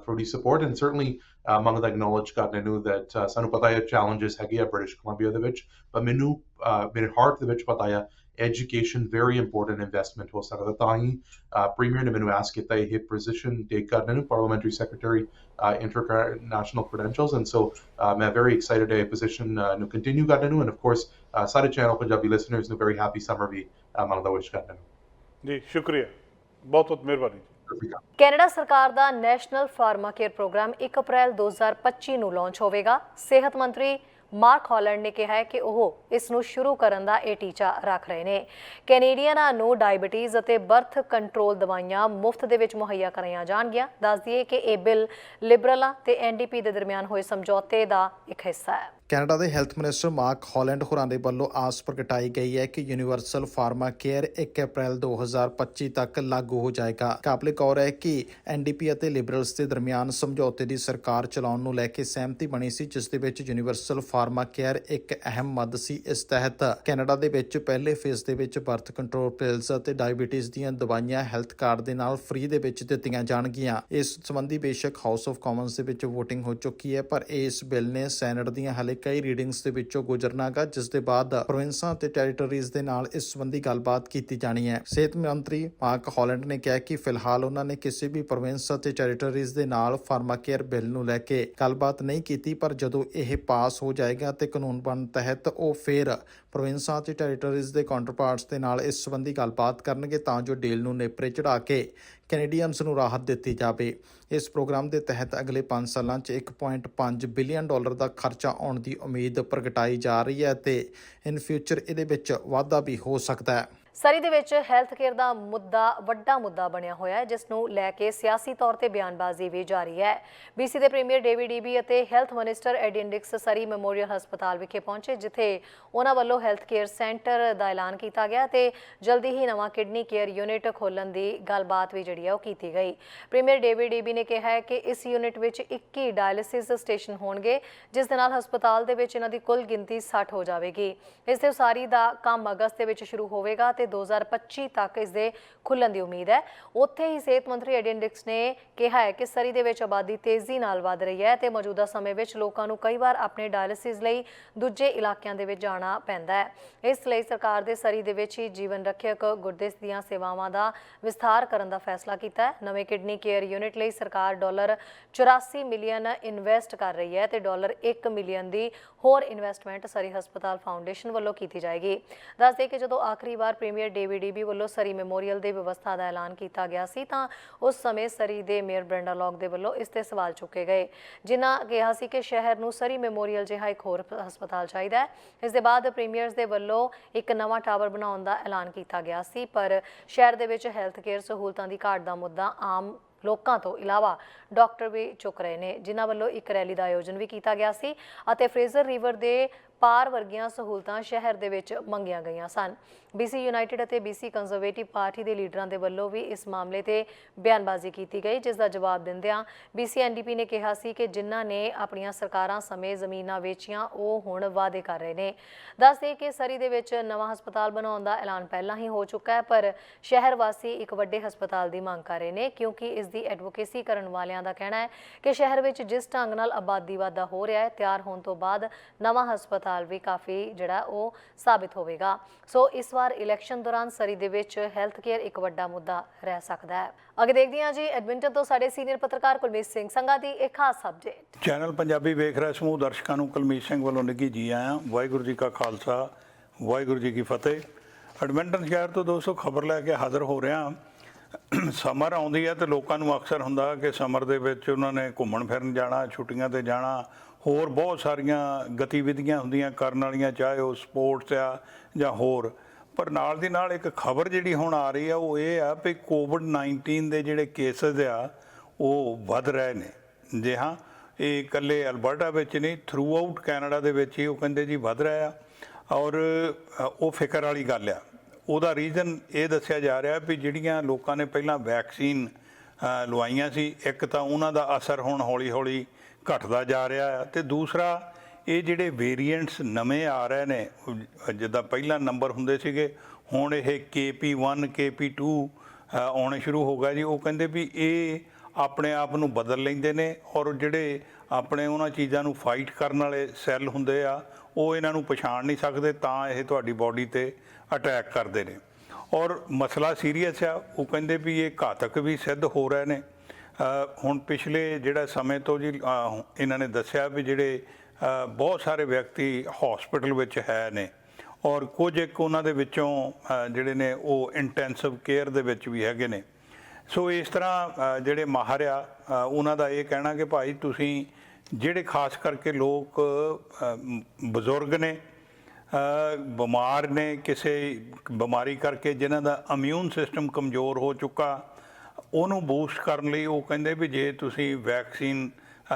for the support and certainly ਮੰਗਦਾ ਐਕਨੋਲਜ ਕਰਨ ਨੂੰ that uh, ਸਾਨੂੰ ਪਤਾ ਹੈ ਚੈਲੰਜਸ ਹੈਗੇ ਆ ਬ੍ਰਿਟਿਸ਼ ਕੋਲੰਬੀਆ ਦੇ ਵਿੱਚ ਪਰ ਮੈਨੂੰ uh, ਮੇਰੇ ਹਾਰਟ ਦੇ ਵਿੱਚ ਪਤਾ ਹੈ ਐਜੂਕੇਸ਼ਨ ਵੈਰੀ ਇੰਪੋਰਟੈਂਟ ਇਨਵੈਸਟਮੈਂਟ ਹੋ ਸਕਦਾ ਤਾਂ ਹੀ ਪ੍ਰੀਮੀਅਰ ਨੇ ਮੈਨੂੰ ਆਸ ਕੀਤਾ ਇਹ ਪੋਜੀਸ਼ਨ ਟੇਕ ਕਰਨ ਨੂੰ parliamentary secretary international credentials and so ਮੈਂ ਵੈਰੀ ਐਕਸਾਈਟਡ ਇਹ ਪੋਜੀਸ਼ਨ ਨੂੰ ਕੰਟੀਨਿਊ ਕਰਨ ਨੂੰ ਐਂਡ ਆਫ ਕੋਰਸ ਸਾਰੇ ਚੈਨਲ ਪੰਜਾਬੀ ਲਿਸਨਰਸ ਨੂੰ ਵੈਰੀ ਹੈਪੀ ਸਮਰ ਵੀ ਮੰਗਦਾ ਵਿਸ਼ ਕਰਨ। ਨੂੰ ਜੀ ਸ਼ੁਕਰੀਆ। ਬਹੁਤ ਬਹੁਤ ਮਿਹਰਬਾਨੀ ਜੀ। ਕੈਨੇਡਾ ਸਰਕਾਰ ਦਾ national pharma care program 1 April 2025 ਨੂੰ ਲਾਂਚ ਹੋਵੇਗਾ। ਸਿਹਤ ਮੰਤਰੀ ਮਾਰਕ ਹਾਲੈਂਡ ਨੇ ਕਿਹਾ ਹੈ ਕਿ ਉਹ ਇਸ ਨੂੰ ਸ਼ੁਰੂ ਕਰਨ ਦਾ ਇਹ ਟੀਚਾ ਰੱਖ ਰਹੇ ਨੇ। ਕੈਨੇਡੀਅਨਾਂ ਨੂੰ ਡਾਇਬੀਟੀਜ਼ ਅਤੇ ਬਰਥ ਕੰਟਰੋਲ ਦਵਾਈਆਂ ਮੁਫਤ ਦੇ ਵਿੱਚ ਮੁਹੱਈਆ ਕਰਾਈਆਂ ਜਾਣਗੀਆਂ। ਦੱਸ ਦਈਏ ਕਿ ਇਹ ਬਿੱਲ ਲਿਬਰਲਾਂ ਤੇ ਐਨਡੀਪੀ ਦੇ ਦਰਮਿਆਨ ਹੋਏ ਸਮਝੌਤੇ ਦਾ ਇੱਕ ਹਿੱਸਾ ਹੈ। ਕੈਨੇਡਾ ਦੇ ਹੈਲਥ ਮਿਨਿਸਟਰ ਮਾਰਕ ਹਾਲੈਂਡ ਹੋਰਾਂ ਦੇ ਵੱਲੋਂ ਆਸ ਪ੍ਰਗਟਾਈ ਗਈ ਹੈ ਕਿ ਯੂਨੀਵਰਸਲ ਫਾਰਮਾ ਕੇਅਰ 1 ਅਪ੍ਰੈਲ 2025 ਤੱਕ ਲਾਗੂ ਹੋ ਜਾਏਗਾ। ਕਾਬਲੇ ਗੌਰ ਹੈ ਕਿ ਐਨਡੀਪੀ ਅਤੇ ਲਿਬਰਲਸ ਦੇ ਦਰਮਿਆਨ ਸਮਝੌਤੇ ਦੀ ਸਰਕਾਰ ਚਲਾਉਣ ਨੂੰ ਲੈ ਕੇ ਸਹਿਮਤੀ ਬਣੀ ਸੀ, ਜਿਸ ਦੇ ਵਿੱਚ ਯੂਨੀਵਰਸਲ ਫਾਰਮਾ ਕੇਅਰ ਇੱਕ ਅਹਿਮ ਮੱਦ ਸੀ। ਇਸ ਤਹਿਤ ਕੈਨੇਡਾ ਦੇ ਵਿੱਚ ਪਹਿਲੇ ਫੇਜ਼ ਦੇ ਵਿੱਚ ਬਰਥ ਕੰਟਰੋਲ ਪਿਲਸ ਅਤੇ ਡਾਇਬੀਟੀਜ਼ ਦੀਆਂ ਦਵਾਈਆਂ ਹੈਲਥ ਕਾਰਡ ਦੇ ਨਾਲ ਫ੍ਰੀ ਦੇ ਵਿੱਚ ਦਿੱਤੀਆਂ ਜਾਣਗੀਆਂ। ਇਸ ਸੰਬੰਧੀ ਬੇਸ਼ੱਕ ਹਾਊਸ ਆਫ ਕਾਮਨਸ ਦੇ ਵਿੱਚ VOTING ਹੋ ਚੁੱਕੀ ਹੈ, ਪਰ ਇਸ ਬਿੱਲ ਨੇ ਸੈਨੇਟ ਦੀਆਂ ਹਲੇ ਕਈ ਰੀਡਿੰਗਸ ਦੇ ਵਿੱਚੋਂ ਗੁਜ਼ਰਨਾਗਾ ਜਿਸ ਦੇ ਬਾਅਦ ਪ੍ਰੋਵਿੰਸਾਂ ਤੇ ਟੈਰੀਟਰੀਜ਼ ਦੇ ਨਾਲ ਇਸ ਸੰਬੰਧੀ ਗੱਲਬਾਤ ਕੀਤੀ ਜਾਣੀ ਹੈ। ਸਿਹਤ ਮੰਤਰੀ ਮਾਰਕ ਹਾਲੈਂਡ ਨੇ ਕਿਹਾ ਕਿ ਫਿਲਹਾਲ ਉਹਨਾਂ ਨੇ ਕਿਸੇ ਵੀ ਪ੍ਰੋਵਿੰਸ ਅਤੇ ਟੈਰੀਟਰੀਜ਼ ਦੇ ਨਾਲ ਫਾਰਮਾਕੇਅਰ ਬਿੱਲ ਨੂੰ ਲੈ ਕੇ ਗੱਲਬਾਤ ਨਹੀਂ ਕੀਤੀ, ਪਰ ਜਦੋਂ ਇਹ ਪਾਸ ਹੋ ਜਾਏਗਾ ਤੇ ਕਾਨੂੰਨ ਬਣ ਤਹਿਤ ਉਹ ਫੇਰ ਪ੍ਰੋਵਿੰਸਾਂ ਅਤੇ ਟੈਰੀਟਰੀਜ਼ ਦੇ ਕਾਉਂਟਰਪਾਰਟਸ ਦੇ ਨਾਲ ਇਸ ਸੰਬੰਧੀ ਗੱਲਬਾਤ ਕਰਨਗੇ ਤਾਂ ਜੋ ਡੀਲ ਨੂੰ ਨੇਪਰੇ ਚੜਾ ਕੇ ਕੈਨੇਡੀਅਨਸ ਨੂੰ ਰਾਹਤ ਦਿੱਤੀ ਜਾਵੇ। ਇਸ ਪ੍ਰੋਗਰਾਮ ਦੇ ਤਹਿਤ ਅਗਲੇ 5 ਸਾਲਾਂ 'ਚ 1.5 ਬਿਲੀਅਨ ਡਾਲਰ ਦਾ ਖਰਚਾ ਆਉਣ ਦੀ ਉਮੀਦ ਪ੍ਰਗਟਾਈ ਜਾ ਰਹੀ ਹੈ ਤੇ ਇਨ ਫਿਊਚਰ ਇਹਦੇ ਵਿੱਚ ਵਾਧਾ ਵੀ ਹੋ ਸਕਦਾ ਹੈ। ਸਰੀ ਦੇ ਵਿੱਚ ਹੈਲਥ ਕੇਅਰ ਦਾ ਮੁੱਦਾ, ਵੱਡਾ ਮੁੱਦਾ ਬਣਿਆ ਹੋਇਆ ਹੈ ਜਿਸ ਨੂੰ ਲੈ ਕੇ ਸਿਆਸੀ ਤੌਰ ਤੇ ਬਿਆਨਬਾਜ਼ੀ ਵੀ ਜਾਰੀ ਹੈ। ਬੀਸੀ ਦੇ ਪ੍ਰੀਮੀਅਰ ਡੇਵਿਡ ਈਬੀ ਅਤੇ health minister Adrian Dix Surrey memorial ਹਸਪਤਾਲ ਵਿਖੇ ਪਹੁੰਚੇ, ਜਿੱਥੇ ਉਹਨਾਂ ਵੱਲੋਂ ਹੈਲਥ ਕੇਅਰ ਸੈਂਟਰ ਦਾ ਐਲਾਨ ਕੀਤਾ ਗਿਆ ਤੇ ਜਲਦੀ ਹੀ ਨਵਾਂ ਕਿਡਨੀ ਕੇਅਰ ਯੂਨਿਟ ਖੋਲਣ ਦੀ ਗੱਲਬਾਤ ਵੀ ਜਿਹੜੀ ਹੈ ਉਹ ਕੀਤੀ ਗਈ। ਪ੍ਰੀਮੀਅਰ ਡੇਵਿਡ ਈਬੀ ਨੇ ਕਿਹਾ ਹੈ ਕਿ ਇਸ ਯੂਨਿਟ ਵਿੱਚ 21 ਡਾਇਲਿਸਿਸ ਸਟੇਸ਼ਨ ਹੋਣਗੇ, ਜਿਸ ਦੇ ਨਾਲ ਹਸਪਤਾਲ ਦੇ ਵਿੱਚ ਇਹਨਾਂ ਦੀ ਕੁੱਲ ਗਿਣਤੀ 60 ਹੋ ਜਾਵੇਗੀ। ਇਸ ਦੇ ਉਸਾਰੀ ਦਾ ਕੰਮ ਅਗਸਤ ਦੇ ਵਿੱਚ ਸ਼ੁਰੂ ਹੋਵੇਗਾ ਤੇ 2025 ਤੱਕ ਇਸ ਦੇ ਖੁੱਲਣ ਦੀ ਉਮੀਦ ਹੈ। ਉੱਥੇ ਹੀ ਸਿਹਤ ਮੰਤਰੀ ਐਡੀਨ ਡਿਕਸ ਨੇ ਕਿਹਾ ਹੈ ਕਿ ਸਰੀ ਦੇ ਵਿੱਚ ਆਬਾਦੀ ਤੇਜ਼ੀ ਨਾਲ ਵਧ ਰਹੀ ਹੈ ਤੇ ਮੌਜੂਦਾ ਸਮੇਂ ਵਿੱਚ ਲੋਕਾਂ ਨੂੰ ਕਈ ਵਾਰ ਆਪਣੇ ਡਾਇਲਿਸਿਸ ਲਈ ਦੂਜੇ ਇਲਾਕਿਆਂ ਦੇ ਵਿੱਚ ਜਾਣਾ ਪੈਂਦਾ ਹੈ। ਇਸ ਲਈ ਸਰਕਾਰ ਦੇ ਸਰੀ ਦੇ ਵਿੱਚ ਹੀ ਜੀਵਨ ਰੱਖਿਅਕ ਗੁਰਦੇ ਦੀਆਂ ਸੇਵਾਵਾਂ ਦਾ ਵਿਸਥਾਰ ਕਰਨ ਦਾ ਫੈਸਲਾ ਕੀਤਾ ਹੈ। ਨਵੇਂ ਕਿਡਨੀ ਕੇਅਰ ਯੂਨਿਟ ਲਈ ਸਰਕਾਰ ਡਾਲਰ 84 ਮਿਲੀਅਨ ਇਨਵੈਸਟ ਕਰ ਰਹੀ ਹੈ ਤੇ ਡਾਲਰ 1 ਮਿਲੀਅਨ ਦੀ ਹੋਰ ਇਨਵੈਸਟਮੈਂਟ ਸਰੀ ਹਸਪਤਾਲ ਫਾਊਂਡੇਸ਼ਨ ਵੱਲੋਂ ਕੀਤੀ ਜਾਏਗੀ। ਦੱਸਦੇ ਕਿ ਜਦੋਂ ਆਖਰੀ ਵਾਰ ਪ੍ਰੀਮੀਅਰ ਡੇਵਿਡ ਈਬੀ ਵੱਲੋਂ ਸਰੀ ਮੈਮੋਰੀਅਲ ਦੇ ਵਿਵਸਥਾ ਦਾ ਐਲਾਨ ਕੀਤਾ ਗਿਆ ਸੀ, ਤਾਂ ਉਸ ਸਮੇਂ ਸਰੀ ਦੇ ਮੇਅਰ ਬ੍ਰੈਂਡਾ ਲੌਗ ਦੇ ਵੱਲੋਂ ਇਸ ਤੇ ਸਵਾਲ ਚੁੱਕੇ ਗਏ। ਜਿਨ੍ਹਾਂ ਕਿਹਾ ਸੀ ਕਿ ਸ਼ਹਿਰ ਨੂੰ ਸਰੀ ਮੈਮੋਰੀਅਲ ਜਿਹਾ ਇੱਕ ਹੋਰ ਹਸਪਤਾਲ ਚਾਹੀਦਾ ਹੈ। ਇਸ ਦੇ ਬਾਅਦ ਪ੍ਰੀਮੀਅਰਸ ਦੇ ਵੱਲੋਂ ਇੱਕ ਨਵਾਂ ਟਾਵਰ ਬਣਾਉਣ ਦਾ ਐਲਾਨ ਕੀਤਾ ਗਿਆ ਸੀ, ਪਰ ਸ਼ਹਿਰ ਦੇ ਵਿੱਚ ਹੈਲਥ ਕੇਅਰ ਸਹੂਲਤਾਂ ਦੀ ਘਾਟ ਦਾ ਮੁੱਦਾ ਆਮ ਲੋਕਾਂ ਤੋਂ ਇਲਾਵਾ ਡਾਕਟਰ ਵੀ ਚੁੱਕ ਰਹੇ ਨੇ, ਜਿਨ੍ਹਾਂ ਵੱਲੋਂ ਇੱਕ ਰੈਲੀ ਦਾ ਆਯੋਜਨ ਵੀ ਕੀਤਾ ਗਿਆ ਸੀ ਅਤੇ ਫਰੇਜ਼ਰ ਰਿਵਰ ਦੇ ਪਾਰ ਵਰਗੀਆਂ ਸਹੂਲਤਾਂ ਸ਼ਹਿਰ ਦੇ ਵਿੱਚ ਮੰਗੀਆਂ ਗਈਆਂ ਸਨ। ਬੀਸੀ ਯੂਨਾਈਟਿਡ ਅਤੇ ਬੀਸੀ ਕੰਜ਼ਰਵੇਟਿਵ ਪਾਰਟੀ ਦੇ ਲੀਡਰਾਂ ਦੇ ਵੱਲੋਂ ਵੀ ਇਸ ਮਾਮਲੇ ਤੇ ਬਿਆਨਬਾਜ਼ੀ ਕੀਤੀ ਗਈ, ਜਿਸ ਦਾ ਜਵਾਬ ਦਿੰਦਿਆਂ ਬੀਸੀ ਐਨਡੀਪੀ ਨੇ ਕਿਹਾ ਸੀ ਕਿ ਜਿਨ੍ਹਾਂ ਨੇ ਆਪਣੀਆਂ ਸਰਕਾਰਾਂ ਸਮੇਂ ਜ਼ਮੀਨਾਂ ਵੇਚੀਆਂ, ਉਹ ਹੁਣ ਵਾਅਦੇ ਕਰ ਰਹੇ ਨੇ। ਦੱਸਦੇ ਕਿ ਸਰੀ ਦੇ ਵਿੱਚ ਨਵਾਂ ਹਸਪਤਾਲ ਬਣਾਉਣ ਦਾ ਐਲਾਨ ਪਹਿਲਾਂ ਹੀ ਹੋ ਚੁੱਕਾ ਹੈ, ਪਰ ਸ਼ਹਿਰ ਵਾਸੀ ਇੱਕ ਵੱਡੇ ਹਸਪਤਾਲ ਦੀ ਮੰਗ ਕਰ ਰਹੇ ਨੇ, ਕਿਉਂਕਿ ਇਸ ਦੀ ਐਡਵੋਕੇਸੀ ਕਰਨ ਵਾਲਿਆਂ ਦਾ ਕਹਿਣਾ ਹੈ ਕਿ ਸ਼ਹਿਰ ਵਿੱਚ ਜਿਸ ਢੰਗ ਨਾਲ ਆਬਾਦੀ ਵਾਧਾ ਹੋ ਰਿਹਾ ਹੈ, ਤਿਆਰ ਹੋਣ ਤੋਂ ਬਾਅਦ ਨਵਾਂ ਹਸਪਤਾਲ ਕਾਲ ਵੀ ਕਾਫੀ ਜਿਹੜਾ ਉਹ ਸਾਬਿਤ ਹੋਵੇਗਾ। ਸੋ ਇਸ ਵਾਰ ਇਲੈਕਸ਼ਨ ਦੌਰਾਨ ਸਰੀ ਦੇ ਵਿੱਚ ਹੈਲਥ ਕੇਅਰ ਇੱਕ ਵੱਡਾ ਮੁੱਦਾ ਰਹਿ ਸਕਦਾ ਹੈ। ਅੱਗੇ ਦੇਖਦੇ ਹਾਂ ਜੀ ਐਡਮਿੰਟਨ ਤੋਂ ਸਾਡੇ ਸੀਨੀਅਰ ਪੱਤਰਕਾਰ ਕੁਲਮੀਤ ਸਿੰਘ ਸੰਘਾ ਦੀ ਇੱਕ ਖਾਸ ਅਪਡੇਟ ਚੈਨਲ ਪੰਜਾਬੀ ਵੇਖ ਰਹੇ ਸਮੂਹ, ਦਰਸ਼ਕਾਂ ਨੂੰ ਕੁਲਮੀਤ ਸਿੰਘ ਵੱਲੋਂ ਨਿੱਘੀ ਜੀ ਆਇਆਂ। ਵਾਹਿਗੁਰੂ ਜੀ ਕਾ ਖਾਲਸਾ, ਵਾਹਿਗੁਰੂ ਜੀ ਕੀ ਫਤਿਹ। ਐਡਮਿੰਟਨ ਸ਼ਹਿਰ ਤੋਂ ਦੋਸਤੋ, ਖਬਰ ਲੈ ਕੇ ਹਾਜ਼ਰ ਹੋ ਰਿਹਾ। ਸਮਰ ਆਉਂਦੀ ਹੈ ਤੇ ਲੋਕਾਂ ਨੂੰ ਅਕਸਰ ਹੁੰਦਾ ਕਿ ਸਮਰ ਦੇ ਵਿੱਚ ਉਹਨਾਂ ਨੇ ਘੁੰਮਣ ਫਿਰਨ ਜਾਣਾ, ਛੁੱਟੀਆਂ ਤੇ ਜਾਣਾ ਹੋਰ ਬਹੁਤ ਸਾਰੀਆਂ ਗਤੀਵਿਧੀਆਂ ਹੁੰਦੀਆਂ, ਕਰਨ ਵਾਲੀਆਂ, ਚਾਹੇ ਉਹ ਸਪੋਰਟਸ ਆ ਜਾਂ ਹੋਰ। ਪਰ ਨਾਲ ਦੀ ਨਾਲ ਇੱਕ ਖਬਰ ਜਿਹੜੀ ਹੁਣ ਆ ਰਹੀ ਆ, ਉਹ ਇਹ ਆ ਵੀ ਕੋਵਿਡ 19 ਦੇ ਜਿਹੜੇ ਕੇਸਸ ਆ, ਉਹ ਵੱਧ ਰਹੇ ਨੇ। ਜੀ ਹਾਂ, ਇਹ ਇਕੱਲੇ ਅਲਬਰਟਾ ਵਿੱਚ ਨਹੀਂ ਥਰੂ ਆਊਟ ਕੈਨੇਡਾ ਦੇ ਵਿੱਚ ਹੀ ਉਹ ਕਹਿੰਦੇ ਜੀ ਵੱਧ ਰਿਹਾ ਆ। ਔਰ ਉਹ ਫਿਕਰ ਵਾਲੀ ਗੱਲ ਆ। ਉਹਦਾ ਰੀਜ਼ਨ ਇਹ ਦੱਸਿਆ ਜਾ ਰਿਹਾ ਵੀ ਜਿਹੜੀਆਂ ਲੋਕਾਂ ਨੇ ਪਹਿਲਾਂ ਵੈਕਸੀਨ ਲਵਾਈਆਂ ਸੀ, ਇੱਕ ਤਾਂ ਉਹਨਾਂ ਦਾ ਅਸਰ ਹੁਣ ਹੌਲੀ-ਹੌਲੀ ਘਟਦਾ ਜਾ ਰਿਹਾ ਹੈ ਤੇ ਦੂਸਰਾ ਇਹ ਜਿਹੜੇ ਵੇਰੀਐਂਟਸ ਨਵੇਂ ਆ ਰਹੇ ਨੇ ਜਿੱਦਾਂ ਪਹਿਲਾਂ ਨੰਬਰ ਹੁੰਦੇ ਸੀਗੇ ਹੁਣ ਇਹ KP1 KP2 ਅ, ਆਉਣੇ ਸ਼ੁਰੂ ਹੋ ਗਿਆ ਜੀ। ਉਹ ਕਹਿੰਦੇ ਵੀ ਇਹ ਆਪਣੇ ਆਪ ਨੂੰ ਬਦਲ ਲੈਂਦੇ ਨੇ ਔਰ ਜਿਹੜੇ ਆਪਣੇ ਉਹਨਾਂ ਚੀਜ਼ਾਂ ਨੂੰ ਫਾਈਟ ਕਰਨ ਵਾਲੇ ਸੈੱਲ ਹੁੰਦੇ ਆ ਉਹ ਇਹਨਾਂ ਨੂੰ ਪਛਾਣ ਨਹੀਂ ਸਕਦੇ ਤਾਂ ਇਹ ਤੁਹਾਡੀ ਬਾਡੀ ਤੇ ਅਟੈਕ ਕਰਦੇ ਨੇ। ਔਰ ਮਸਲਾ ਸੀਰੀਅਸ ਆ ਉਹ ਕਹਿੰਦੇ ਵੀ ਇਹ ਘਾਤਕ ਵੀ ਸਿੱਧ ਹੋ ਰਹੇ ਨੇ। ਹੁਣ ਪਿਛਲੇ ਜਿਹੜਾ ਸਮੇਂ ਤੋਂ ਜੀ ਇਹਨਾਂ ਨੇ ਦੱਸਿਆ ਵੀ ਜਿਹੜੇ ਬਹੁਤ ਸਾਰੇ ਵਿਅਕਤੀ ਹਸਪੀਟਲ ਵਿੱਚ ਹੈ ਨੇ ਔਰ ਕੁਝ ਇੱਕ ਉਹਨਾਂ ਦੇ ਵਿੱਚੋਂ ਜਿਹੜੇ ਨੇ ਉਹ ਇੰਟੈਂਸਿਵ ਕੇਅਰ ਦੇ ਵਿੱਚ ਵੀ ਹੈਗੇ ਨੇ। ਸੋ ਇਸ ਤਰ੍ਹਾਂ ਜਿਹੜੇ ਮਾਹਰ ਆ ਉਹਨਾਂ ਦਾ ਇਹ ਕਹਿਣਾ ਕਿ ਭਾਈ ਤੁਸੀਂ ਜਿਹੜੇ ਖਾਸ ਕਰਕੇ ਲੋਕ ਬਜ਼ੁਰਗ ਨੇ ਬਿਮਾਰ ਨੇ, ਕਿਸੇ ਬਿਮਾਰੀ ਕਰਕੇ ਜਿਨ੍ਹਾਂ ਦਾ ਇਮਿਊਨ ਸਿਸਟਮ ਕਮਜ਼ੋਰ ਹੋ ਚੁੱਕਾ ਉਹਨੂੰ ਬੂਸਟ ਕਰਨ ਲਈ ਉਹ ਕਹਿੰਦੇ ਵੀ ਜੇ ਤੁਸੀਂ ਵੈਕਸੀਨ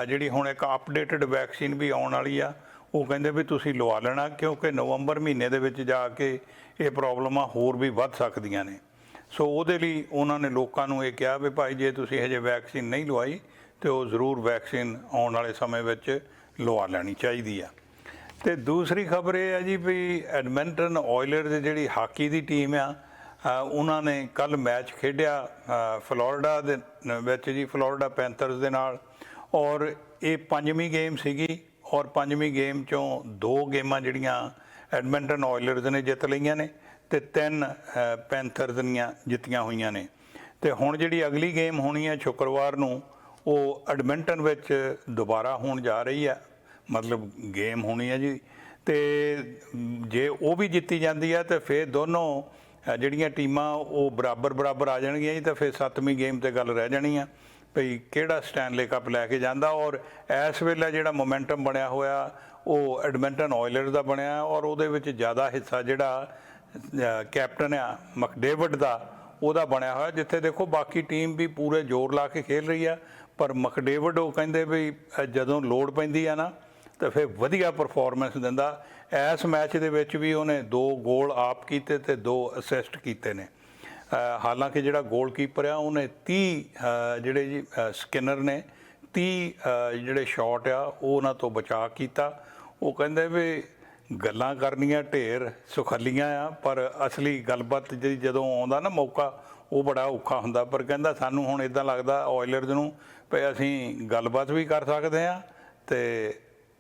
ਜਿਹੜੀ ਹੁਣ ਇੱਕ ਅਪਡੇਟਡ ਵੈਕਸੀਨ ਵੀ ਆਉਣ ਵਾਲੀ ਆ, ਉਹ ਕਹਿੰਦੇ ਵੀ ਤੁਸੀਂ ਲਵਾ ਲੈਣਾ ਕਿਉਂਕਿ ਨਵੰਬਰ ਮਹੀਨੇ ਦੇ ਵਿੱਚ ਜਾ ਕੇ ਇਹ ਪ੍ਰੋਬਲਮਾਂ ਹੋਰ ਵੀ ਵੱਧ ਸਕਦੀਆਂ ਨੇ। ਸੋ ਉਹਦੇ ਲਈ ਉਹਨਾਂ ਨੇ ਲੋਕਾਂ ਨੂੰ ਇਹ ਕਿਹਾ ਵੀ ਭਾਈ ਜੇ ਤੁਸੀਂ ਹਜੇ ਵੈਕਸੀਨ ਨਹੀਂ ਲਵਾਈ, ਤੇ ਉਹ ਜ਼ਰੂਰ ਵੈਕਸੀਨ ਆਉਣ ਵਾਲੇ ਸਮੇਂ ਵਿੱਚ ਲਵਾ ਲੈਣੀ ਚਾਹੀਦੀ ਆ। ਤੇ ਦੂਸਰੀ ਖਬਰ ਇਹ ਹੈ ਜੀ ਵੀ ਐਡਮਿੰਟਨ ਆਇਲਰ ਦੀ ਜਿਹੜੀ ਹਾਕੀ ਦੀ ਟੀਮ ਆ ਉਹਨਾਂ ਨੇ ਕੱਲ ਮੈਚ ਖੇਡਿਆ ਅ, ਫਲੋਰੀਡਾ ਦੇ ਵਿੱਚ ਜੀ ਫਲੋਰੀਡਾ ਪੈਂਥਰਸ ਦੇ ਨਾਲ। ਔਰ ਇਹ ਪੰਜਵੀਂ ਗੇਮ ਸੀਗੀ ਔਰ ਪੰਜਵੀਂ ਗੇਮ ਚੋਂ ਦੋ ਗੇਮਾਂ ਜਿਹੜੀਆਂ ਐਡਮਿੰਟਨ ਆਇਲਰਸ ਨੇ ਜਿੱਤ ਲਈਆਂ ਨੇ ਤੇ ਤਿੰਨ ਅ, ਪੈਂਥਰਸ ਦੀਆਂ ਜਿੱਤੀਆਂ ਹੋਈਆਂ ਨੇ। ਤੇ ਹੁਣ ਜਿਹੜੀ ਅਗਲੀ ਗੇਮ ਹੋਣੀ ਹੈ ਸ਼ੁੱਕਰਵਾਰ ਨੂੰ ਉਹ ਐਡਮਿੰਟਨ ਵਿੱਚ ਦੁਬਾਰਾ ਹੋਣ ਜਾ ਰਹੀ ਹੈ। ਮਤਲਬ ਗੇਮ ਹੋਣੀ ਹੈ ਜੀ। ਤੇ ਜੇ ਉਹ ਵੀ ਜਿੱਤੀ ਜਾਂਦੀ ਹੈ ਤੇ ਫਿਰ ਦੋਨੋਂ ਜਿਹੜੀਆਂ ਟੀਮਾਂ ਉਹ ਬਰਾਬਰ ਬਰਾਬਰ ਆ ਜਾਣਗੀਆਂ ਜੀ, ਤਾਂ ਫਿਰ ਸੱਤਵੀਂ ਗੇਮ ਤੇ ਗੱਲ ਰਹਿ ਜਾਣੀ ਆ ਭਈ ਕਿਹੜਾ ਸਟੈਨਲੇ ਕੱਪ ਲੈ ਕੇ ਜਾਂਦਾ ਔਰ ਇਸ ਵੇਲੇ ਜਿਹੜਾ ਮੋਮੈਂਟਮ ਬਣਿਆ ਹੋਇਆ, ਉਹ ਐਡਮਿੰਟਨ ਆਇਲਰਸ ਦਾ ਬਣਿਆ ਔਰ ਉਹਦੇ ਵਿੱਚ ਜ਼ਿਆਦਾ ਹਿੱਸਾ ਜਿਹੜਾ ਕੈਪਟਨ ਆ ਮਕਡੇਵਿਡ ਦਾ, ਉਹਦਾ ਬਣਿਆ ਹੋਇਆ, ਜਿੱਥੇ ਦੇਖੋ ਬਾਕੀ ਟੀਮ ਵੀ ਪੂਰੇ ਜ਼ੋਰ ਲਾ ਕੇ ਖੇਲ ਰਹੀ ਆ, ਪਰ ਮਕਡੇਵਿਡ ਉਹ ਕਹਿੰਦੇ ਵੀ ਜਦੋਂ ਲੋੜ ਪੈਂਦੀ ਆ ਨਾ ਤਾਂ ਫਿਰ ਵਧੀਆ ਪਰਫਾਰਮੈਂਸ ਦਿੰਦਾ। ਇਸ ਮੈਚ ਦੇ ਵਿੱਚ ਵੀ ਉਹਨੇ ਦੋ ਗੋਲ ਆਪ ਕੀਤੇ ਤੇ ਦੋ ਅਸਿਸਟ ਕੀਤੇ ਨੇ। ਹਾਲਾਂਕਿ ਜਿਹੜਾ ਗੋਲਕੀਪਰ ਆ ਉਹਨੇ 30 ਜਿਹੜੇ ਜੀ ਅ, ਸਕਿਨਰ ਨੇ 30 ਜਿਹੜੇ ਸ਼ਾਟ ਆ ਉਹ ਉਹਨਾਂ ਤੋਂ ਬਚਾ ਕੀਤਾ। ਉਹ ਕਹਿੰਦੇ ਵੀ ਗੱਲਾਂ ਕਰਨੀਆਂ ਢੇਰ ਸੁਖੱਲੀਆਂ ਆ ਪਰ ਅਸਲੀ ਗੱਲਬਾਤ ਜਿਹੜੀ ਜਦੋਂ ਆਉਂਦਾ ਨਾ ਮੌਕਾ ਉਹ ਬੜਾ ਔਖਾ ਹੁੰਦਾ। ਪਰ ਕਹਿੰਦਾ ਸਾਨੂੰ ਹੁਣ ਇਦਾਂ ਲੱਗਦਾ ਆਇਲਰਸ ਨੂੰ ਵੀ ਅਸੀਂ ਗੱਲਬਾਤ ਵੀ ਕਰ ਸਕਦੇ ਆ ਤੇ